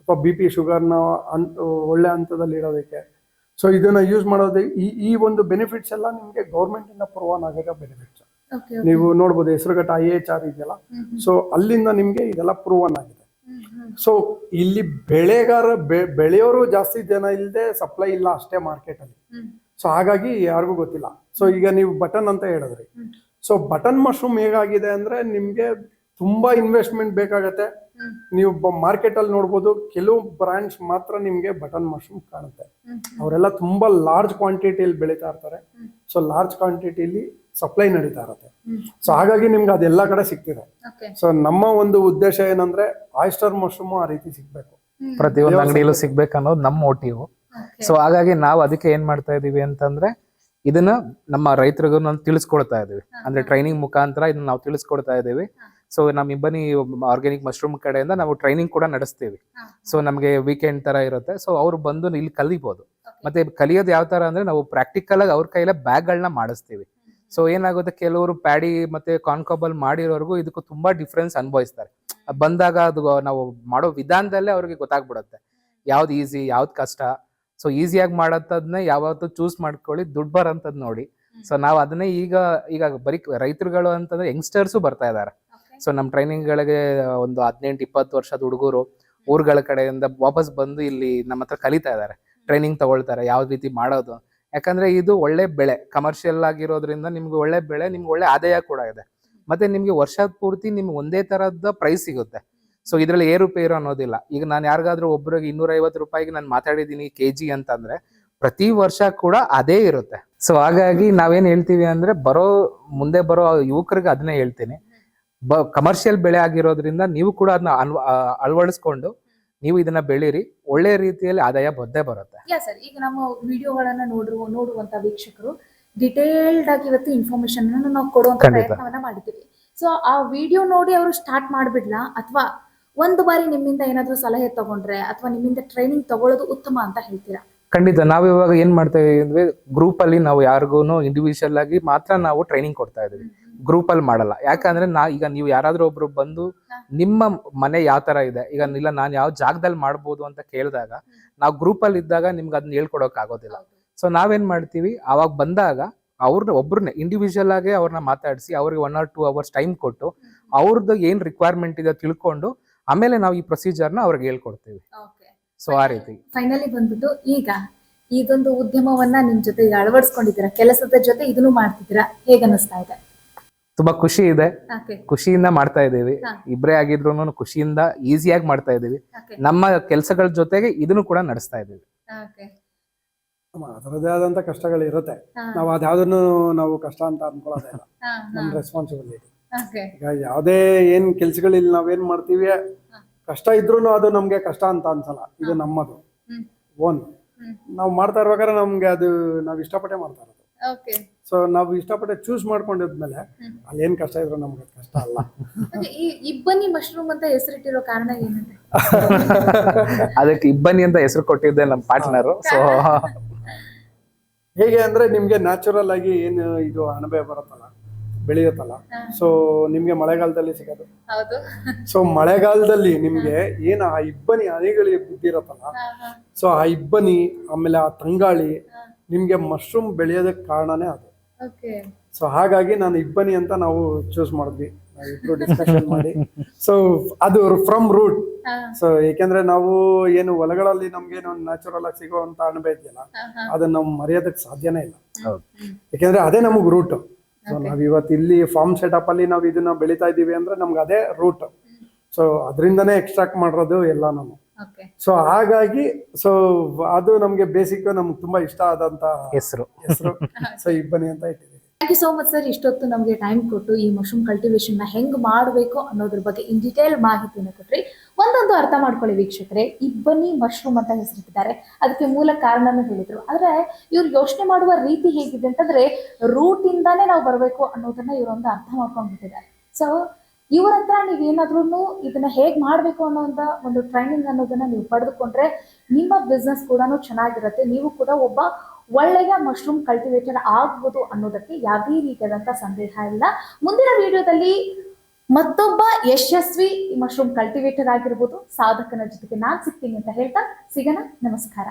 ಅಥವಾ ಬಿ ಪಿ ಶುಗರ್ನ ಒಳ್ಳೆ ಹಂತದಲ್ಲಿ ಇಡೋದಕ್ಕೆ. ಸೊ ಇದನ್ನ ಯೂಸ್ ಮಾಡೋದಕ್ಕೆ ಈ ಈ ಒಂದು ಬೆನಿಫಿಟ್ಸ್ ಎಲ್ಲ ನಿಮಗೆ ಗೌರ್ಮೆಂಟ್ ಇಂದ ಆಗೋ ಬೆನಿಫಿಟ್ಸ್ ನೀವು ನೋಡ್ಬೋದು ಹೆಸರುಘಟ್ಟ ಐ ಎಚ್ ಆರ್ ಇದೆಯಲ್ಲ? ಸೊ ಅಲ್ಲಿಂದ ನಿಮ್ಗೆ ಇದೆಲ್ಲ ಪ್ರೂವನ್ ಆಗಿದೆ. ಸೊ ಇಲ್ಲಿ ಬೆಳೆಗಾರ ಬೆಳೆಯೋರು ಜಾಸ್ತಿ ಜನ ಇಲ್ಲದೆ ಸಪ್ಲೈ ಇಲ್ಲ ಅಷ್ಟೇ ಮಾರ್ಕೆಟ್ ಅಲ್ಲಿ. ಸೊ ಹಾಗಾಗಿ ಯಾರಿಗೂ ಗೊತ್ತಿಲ್ಲ. ಸೊ ಈಗ ನೀವು ಬಟನ್ ಅಂತ ಹೇಳಿದ್ರಿ. ಸೊ ಬಟನ್ ಮಶ್ರೂಮ್ ಹೇಗಾಗಿದೆ ಅಂದ್ರೆ ನಿಮ್ಗೆ ತುಂಬಾ ಇನ್ವೆಸ್ಟ್ಮೆಂಟ್ ಬೇಕಾಗತ್ತೆ. ನೀವು ಮಾರ್ಕೆಟ್ ಅಲ್ಲಿ ನೋಡ್ಬೋದು ಕೆಲವು ಬ್ರಾಂಡ್ಸ್ ಮಾತ್ರ ನಿಮ್ಗೆ ಬಟನ್ ಮಶ್ರೂಮ್ ಕಾಣುತ್ತೆ. ಅವರೆಲ್ಲ ತುಂಬಾ ಲಾರ್ಜ್ ಕ್ವಾಂಟಿಟಿಯಲ್ಲಿ ಬೆಳೀತಾ ಇರ್ತಾರೆ. ಸೊ ಲಾರ್ಜ್ ಕ್ವಾಂಟಿಟಿಲಿ ಸಪ್ಲೈ ನಡೀತಾ ಇರುತ್ತೆ. ಸೊ ಹಾಗಾಗಿ ನಿಮ್ಗೆ ಅದೆಲ್ಲ ಕಡೆ ಸಿಗ್ತಿದೆ. ಸೊ ನಮ್ಮ ಒಂದು ಉದ್ದೇಶ ಏನಂದ್ರೆ ಆಯಿಸ್ಟರ್ ಮಶ್ರೂಮ್ ಆ ರೀತಿ ಸಿಗ್ಬೇಕು. ಪ್ರತಿಯೊಂದು ಅಂಗಡಿಯಲ್ಲೂ ಸಿಗ್ಬೇಕನ್ನೋದು ನಮ್ಮ ಮೋಟಿವ್ ಸೊ ಹಾಗಾಗಿ ನಾವು ಅದಕ್ಕೆ ಏನ್ ಮಾಡ್ತಾ ಇದೀವಿ ಅಂತಂದ್ರೆ ಇದನ್ನ ನಮ್ಮ ರೈತರಿಗೂ ನಾವು ತಿಳಿಸ್ಕೊಡ್ತಾ ಇದೀವಿ. ಅಂದ್ರೆ ಟ್ರೈನಿಂಗ್ ಮುಖಾಂತರ ಇದನ್ನ ನಾವು ತಿಳಿಸ್ಕೊಡ್ತಾ ಇದೀವಿ. ಸೊ ನಮ್ಮ ಇಬ್ಬನಿ ಆರ್ಗ್ಯಾನಿಕ್ ಮಶ್ರೂಮ್ ಕಡೆಯಿಂದ ನಾವು ಟ್ರೈನಿಂಗ್ ಕೂಡ ನಡೆಸ್ತೀವಿ. ಸೊ ನಮಗೆ ವೀಕೆಂಡ್ ತರ ಇರುತ್ತೆ. ಸೊ ಅವ್ರು ಬಂದು ಇಲ್ಲಿ ಕಲಿಬಹುದು ಮತ್ತೆ ಕಲಿಯೋದು ಯಾವ ತರ ಅಂದ್ರೆ ನಾವು ಪ್ರಾಕ್ಟಿಕಲ್ ಆಗಿ ಅವ್ರ ಕೈಲೇ ಬ್ಯಾಗ್ಗಳನ್ನ ಮಾಡಿಸ್ತೀವಿ. ಸೊ ಏನಾಗುತ್ತೆ? ಕೆಲವರು ಪ್ಯಾಡಿ ಮತ್ತೆ ಕಾನ್ಕಾಬಲ್ ಮಾಡಿರೋರ್ಗೂ ಇದಕ್ಕೂ ತುಂಬಾ ಡಿಫ್ರೆನ್ಸ್ ಅನುಭವಿಸ್ತಾರೆ. ಬಂದಾಗ ಅದು ನಾವು ಮಾಡೋ ವಿಧಾನದಲ್ಲೇ ಅವ್ರಿಗೆ ಗೊತ್ತಾಗ್ಬಿಡುತ್ತೆ. ಯಾವ್ದು ಈಸಿ ಯಾವ್ದು ಕಷ್ಟ? ಸೊ ಈಸಿಯಾಗಿ ಮಾಡೋದನ್ನ ಯಾವತ್ತು ಚೂಸ್ ಮಾಡ್ಕೊಳ್ಳಿ ದುಡ್ಡು ಬರಂತದ್ ನೋಡಿ. ಸೊ ನಾವು ಅದನ್ನೇ ಈಗ ಈಗ ಬರೀ ರೈತರುಗಳು ಅಂತಂದ್ರೆ ಯಂಗ್ಸ್ಟರ್ಸು ಬರ್ತಾ ಇದ್ದಾರೆ ಸೊ ನಮ್ಮ ಟ್ರೈನಿಂಗ್ಗಳಿಗೆ ಒಂದು ಹದಿನೆಂಟು ಇಪ್ಪತ್ತು ವರ್ಷದ ಹುಡುಗರು ಊರುಗಳ ಕಡೆಯಿಂದ ವಾಪಸ್ ಬಂದು ಇಲ್ಲಿ ನಮ್ಮ ಹತ್ರ ಕಲಿತಾ ಇದ್ದಾರೆ ಟ್ರೈನಿಂಗ್ ತಗೊಳ್ತಾರೆ ಯಾವ ರೀತಿ ಮಾಡೋದು. ಯಾಕಂದ್ರೆ ಇದು ಒಳ್ಳೆ ಬೆಳೆ ಕಮರ್ಷಿಯಲ್ ಆಗಿರೋದ್ರಿಂದ ನಿಮ್ಗೆ ಒಳ್ಳೆ ಬೆಳೆ, ನಿಮ್ಗೆ ಒಳ್ಳೆ ಆದಾಯ ಕೂಡ ಇದೆ. ಮತ್ತೆ ನಿಮ್ಗೆ ವರ್ಷದ ಪೂರ್ತಿ ನಿಮ್ಗೆ ಒಂದೇ ತರದ ಪ್ರೈಸ್ ಸಿಗುತ್ತೆ. ಸೊ ಇದ್ರಲ್ಲಿ ಏರುಪೇರು ಅನ್ನೋದಿಲ್ಲ. ಈಗ ನಾನು ಯಾರಿಗಾದ್ರೂ ಒಬ್ರಿಗೆ ಇನ್ನೂರ ಐವತ್ತು ರೂಪಾಯಿಗೆ ನಾನು ಮಾತಾಡಿದ್ದೀನಿ ಕೆ ಜಿ ಅಂತಂದ್ರೆ ಪ್ರತಿ ವರ್ಷ ಕೂಡ ಅದೇ ಇರುತ್ತೆ. ಸೊ ಹಾಗಾಗಿ ನಾವೇನ್ ಹೇಳ್ತೀವಿ ಅಂದ್ರೆ ಬರೋ, ಮುಂದೆ ಬರೋ ಯುವಕರಿಗೆ ಅದನ್ನೇ ಹೇಳ್ತೀನಿ. ಕಮರ್ಷಿಯಲ್ ಬೆಳೆ ಆಗಿರೋದ್ರಿಂದ ನೀವು ಕೂಡ ಅದನ್ನ ಅನ್ವ ಅಳವಡಿಸ್ಕೊಂಡು ನೀವು ಇದನ್ನ ಬೆಳೀರಿ ಒಳ್ಳೆ ರೀತಿಯಲ್ಲಿ ಆದಾಯ ಬದ್ದೇ ಬರುತ್ತೆ. ಯಾ ಸರ್ ಈಗ ನಮ್ಮ ವಿಡಿಯೋಗಳನ್ನ ನೋಡುವ ನೋಡುವಂತ ವೀಕ್ಷಕರು ಡಿಟೇಲ್ಡ್ ಆಗಿ ಇವತ್ತು ಇನ್ಫಾರ್ಮೇಶನ್ ನಾವು ಕೊಡುವಂತ ಖಂಡಿತ. ಪ್ರಯತ್ನವನ್ನ ಮಾಡಿದ್ದೀವಿ ಸೊ ಆ ವಿಡಿಯೋ ನೋಡಿ ಅವರು ಸ್ಟಾರ್ಟ್ ಮಾಡ್ಬಿಡ್ಲಾ? ಅಥವಾ ಒಂದು ಬಾರಿ ನಿಮ್ಮಿಂದ ಏನಾದ್ರೂ ಸಲಹೆ ತಗೊಂಡ್ರೆ ಅಥವಾ ನಿಮ್ಮಿಂದ ಟ್ರೈನಿಂಗ್ ತಗೊಳ್ಳೋದು ಉತ್ತಮ ಅಂತ ಹೇಳ್ತೀರಾ? ಖಂಡಿತ. ನಾವು ಇವಾಗ ಏನ್ ಮಾಡ್ತಾ ಇದೀವಿ ಅಂದ್ರೆ ಗ್ರೂಪ್ ಅಲ್ಲಿ ನಾವು ಯಾರಿಗೂ ಇಂಡಿವಿಜುವಲ್ ಆಗಿ ಮಾತ್ರ ನಾವು ಟ್ರೈನಿಂಗ್ ಕೊಡ್ತಾ ಇದೀವಿ. ಗ್ರೂಪ್ ಅಲ್ಲಿ ಮಾಡಲ್ಲ. ಯಾಕಂದ್ರೆ ನಾ ಈಗ ನೀವು ಯಾರಾದ್ರೂ ಒಬ್ರು ಬಂದು ನಿಮ್ಮ ಮನೆ ಯಾವ ತರ ಇದೆ ಈಗ ಇಲ್ಲ ನಾನು ಯಾವ ಜಾಗದಲ್ಲಿ ಮಾಡ್ಬೋದು ಅಂತ ಕೇಳಿದಾಗ ನಾವು ಗ್ರೂಪ್ ಅಲ್ಲಿ ಇದ್ದಾಗ ನಿಮ್ಗೆ ಅದನ್ನ ಹೇಳ್ಕೊಡೋಕ್ ಆಗೋದಿಲ್ಲ. ಸೊ ನಾವೇನ್ ಮಾಡ್ತೀವಿ ಅವಾಗ ಬಂದಾಗ ಅವ್ರನ್ನ ಒಬ್ರನ್ನ ಇಂಡಿವಿಜುವಲ್ ಆಗಿ ಅವ್ರನ್ನ ಮಾತಾಡಿಸಿ ಅವ್ರಿಗೆ one or two hours time ಕೊಟ್ಟು ಅವ್ರದ್ದು ಏನ್ ರಿಕ್ವೈರ್ಮೆಂಟ್ ಇದೆ ತಿಳ್ಕೊಂಡು ಆಮೇಲೆ ನಾವು ಈ ಪ್ರೊಸೀಜರ್ನ ಅವ್ರಿಗೆ ಹೇಳ್ಕೊಡ್ತೀವಿ. ಸೊ ಆ ರೀತಿ. ಫೈನಲಿ ಬಂದ್ಬಿಟ್ಟು ಈಗ ಇದೊಂದು ಉದ್ಯಮವನ್ನ ನಿಮ್ ಜೊತೆ ಅಳವಡಿಸ್ಕೊಂಡಿದ್ದೀರಾ? ಕೆಲಸದ ಜೊತೆ ಇದನ್ನು ಮಾಡ್ತಿದ್ದೀರಾ? ಹೇಗನ್ನಿಸ್ತಾ ಇದೆ? ತುಂಬಾ ಖುಷಿ ಇದೆ. ಖುಷಿಯಿಂದ ಮಾಡ್ತಾ ಇದ್ದೀವಿ. ಇಬ್ರೇ ಆಗಿದ್ರು ಖುಷಿಯಿಂದ ಈಸಿಯಾಗಿ ಮಾಡ್ತಾ ಇದ್ದೀವಿ. ನಮ್ಮ ಕೆಲಸಗಳ ಜೊತೆಗೆ ಇದನ್ನು ಕೂಡ ನಡೆಸ್ತಾ ಇದ್ದೀವಿ. ಅದರದೇ ಆದಂತ ಕಷ್ಟಗಳು ಇರುತ್ತೆ. ನಾವು ಅದ್ಯಾವ್ದನ್ನು ನಾವು ಕಷ್ಟ ಅಂತ ಅನ್ಕೊಳ್ಳೋದಿಲ್ಲ ನಮ್ ನಮ್ಮ ರೆಸ್ಪಾನ್ಸಿಬಿಲಿಟಿ ಈಗ ಯಾವುದೇ ಏನ್ ಕೆಲ್ಸಗಳಿಲ್ಲ ನಾವೇನ್ ಮಾಡ್ತೀವಿ? ಕಷ್ಟ ಇದ್ರು ಅದು ನಮ್ಗೆ ಕಷ್ಟ ಅಂತ ಅನ್ಸಲ್ಲ. ಇದು ನಮ್ಮದು. ಓನ್ ನಾವು ಮಾಡ್ತಾ ಇರ್ಬೇಕಾದ್ರೆ ನಮ್ಗೆ ಅದು ನಾವ್ ಇಷ್ಟಪಟ್ಟೆ ಮಾಡ್ತಾ ಇರೋದು. ಸೊ ನಾವು ಇಷ್ಟಪಟ್ಟೆ ಚೂಸ್ ಮಾಡ್ಕೊಂಡಿದ್ಮೇಲೆ. ಅಲ್ಲೇನ್ ಕಷ್ಟ ಇದ್ರು ನಮ್ಗೆ ಕಷ್ಟ ಅಲ್ಲ. ಈ ಇಬ್ಬನಿ ಮಶ್ರೂಮ್ ಅಂತ ಹೆಸರಿಟ್ಟಿರೋ ಕಾರಣ ಏನಂದ್ರೆ (laughs) ಅದಕ್ಕೆ ಇಬ್ಬನಿ ಅಂತ ಹೆಸರು ಕೊಟ್ಟಿದ್ದೆ ನಮ್ಮ ಪಾರ್ಟ್ನರ್ ಸೊ ಹೇಗೆ ಅಂದ್ರೆ ನಿಮ್ಗೆ ನ್ಯಾಚುರಲ್ ಆಗಿ ಏನು ಇದು ಅಣಬೆ ಬರುತ್ತಲ್ಲ ಬೆಳೆಯುತ್ತಲ್ಲ. ಸೊ ನಿಮ್ಗೆ ಮಳೆಗಾಲದಲ್ಲಿ ಸಿಗೋದು. ಹೌದು. ಸೊ ಮಳೆಗಾಲದಲ್ಲಿ ನಿಮ್ಗೆ ಏನು ಆ ಇಬ್ಬನಿ ಹನಿಗಳಿಗೆ ಬಿದ್ದಿರತ್ತಲ್ಲ ಸೊ ಆ ಇಬ್ಬನಿ ಆಮೇಲೆ ಆ ತಂಗಾಳಿ ನಿಮ್ಗೆ ಮಶ್ರೂಮ್ ಬೆಳೆಯೋದಕ್ಕೆ ಕಾರಣನೇ ಅದು. ಸೊ ಹಾಗಾಗಿ ನಾನು ಇಬ್ಬನಿ ಅಂತ ನಾವು ಚೂಸ್ ಮಾಡಿದ್ವಿ. ಇಬ್ರು ಡಿಸ್ಕಷನ್ (laughs) ಮಾಡಿ. ಸೊ ಅದು ಫ್ರಮ್ ರೂಟ್ ಸೊ ಏಕೆಂದ್ರೆ ನಾವು ಏನು ಹೊಲಗಳಲ್ಲಿ ನಮ್ಗೇನು ನ್ಯಾಚುರಲ್ ಆಗಿ ಸಿಗುವಂತ ಅಣಬೆ ಇದೆಯಲ್ಲ ಅದನ್ನ ನಾವು ಮರೆಯೋದಕ್ಕೆ ಸಾಧ್ಯನೇ ಇಲ್ಲ. ಹೌದು ಯಾಕೆಂದ್ರೆ ಅದೇ ನಮಗ್ ರೂಟ್ ಸೊ ನಾವ್ ಇವತ್ತು ಇಲ್ಲಿ ಫಾರ್ಮ್ ಸೆಟಪ್ ಅಲ್ಲಿ ನಾವು ಇದನ್ನ ಬೆಳಿತಾ ಇದೀವಿ ಅಂದ್ರೆ ನಮ್ಗೆ ಅದೇ ರೂಟ್ ಸೊ ಅದರಿಂದನೇ ಎಕ್ಸ್ಟ್ರಾಕ್ಟ್ ಮಾಡಿರೋದು ಎಲ್ಲ ನಾನು. ಓಕೆ ಸೊ ಹಾಗಾಗಿ ಸೊ ಅದು ನಮ್ಗೆ ಬೇಸಿಕ್ ನಮ್ಗೆ ತುಂಬಾ ಇಷ್ಟ ಆದಂತ ಹೆಸರು. ಹೆಸರು. ಸೊ (laughs) ಇಬ್ಬನಿ ಅಂತ ಇಟ್ಟಿದ್ದೀವಿ thank you so much sir ಇಷ್ಟೊತ್ತು ನಮಗೆ ಟೈಮ್ ಕೊಟ್ಟು ಈ ಮಶ್ರೂಮ್ ಕಲ್ಟಿವೇಶನ್ನ ಹೆಂಗ್ ಮಾಡಬೇಕು ಅನ್ನೋದ್ರ ಬಗ್ಗೆ ಇನ್ ಡಿಟೇಲ್ ಮಾಹಿತಿನ ಕೊಟ್ರಿ. ಒಂದೊಂದು ಅರ್ಥ ಮಾಡ್ಕೊಳ್ಳಿ ವೀಕ್ಷಕರೇ. ಇಬ್ಬನಿ ಮಶ್ರೂಮ್ ಅಂತ ಹೆಸರಿಟ್ಟಿದ್ದಾರೆ. ಅದಕ್ಕೆ ಮೂಲ ಕಾರಣನೂ ಹೇಳಿದ್ರು. ಆದ್ರೆ ಇವ್ರು ಯೋಚನೆ ಮಾಡುವ ರೀತಿ ಹೇಗಿದೆ ಅಂತಂದ್ರೆ ರೂಟ್ ಇಂದಾನೇ ನಾವು ಬರಬೇಕು ಅನ್ನೋದನ್ನ ಇವರೊಂದು ಅರ್ಥ ಮಾಡ್ಕೊಂಡ್ಬಿಟ್ಟಿದ್ದಾರೆ. ಸೊ ಇವ್ರ ಹತ್ರ ನೀವೇನಾದ್ರೂ ಇದನ್ನ ಹೇಗ್ ಮಾಡ್ಬೇಕು ಅನ್ನೋಂಥ ಒಂದು ಟ್ರೈನಿಂಗ್ ಅನ್ನೋದನ್ನ ನೀವು ಪಡೆದುಕೊಂಡ್ರೆ ನಿಮ್ಮ ಬಿಸ್ನೆಸ್ ಕೂಡ ಚೆನ್ನಾಗಿರುತ್ತೆ. ನೀವು ಕೂಡ ಒಬ್ಬ ಒಳ್ಳೆಯ ಮಶ್ರೂಮ್ ಕಲ್ಟಿವೇಟರ್ ಆಗ್ಬೋದು ಅನ್ನೋದಕ್ಕೆ ಯಾವುದೇ ರೀತಿಯಾದಂಥ ಸಂದೇಹ ಇಲ್ಲ. ಮುಂದಿನ ವಿಡಿಯೋದಲ್ಲಿ ಮತ್ತೊಬ್ಬ ಯಶಸ್ವಿ ಮಶ್ರೂಮ್ ಕಲ್ಟಿವೇಟರ್ ಆಗಿರ್ಬೋದು. ಸಾಧಕನ ಜೊತೆಗೆ ನಾನ್ ಸಿಗ್ತೀನಿ ಅಂತ ಹೇಳ್ತಾ ಸಿಗೋಣ. ನಮಸ್ಕಾರ.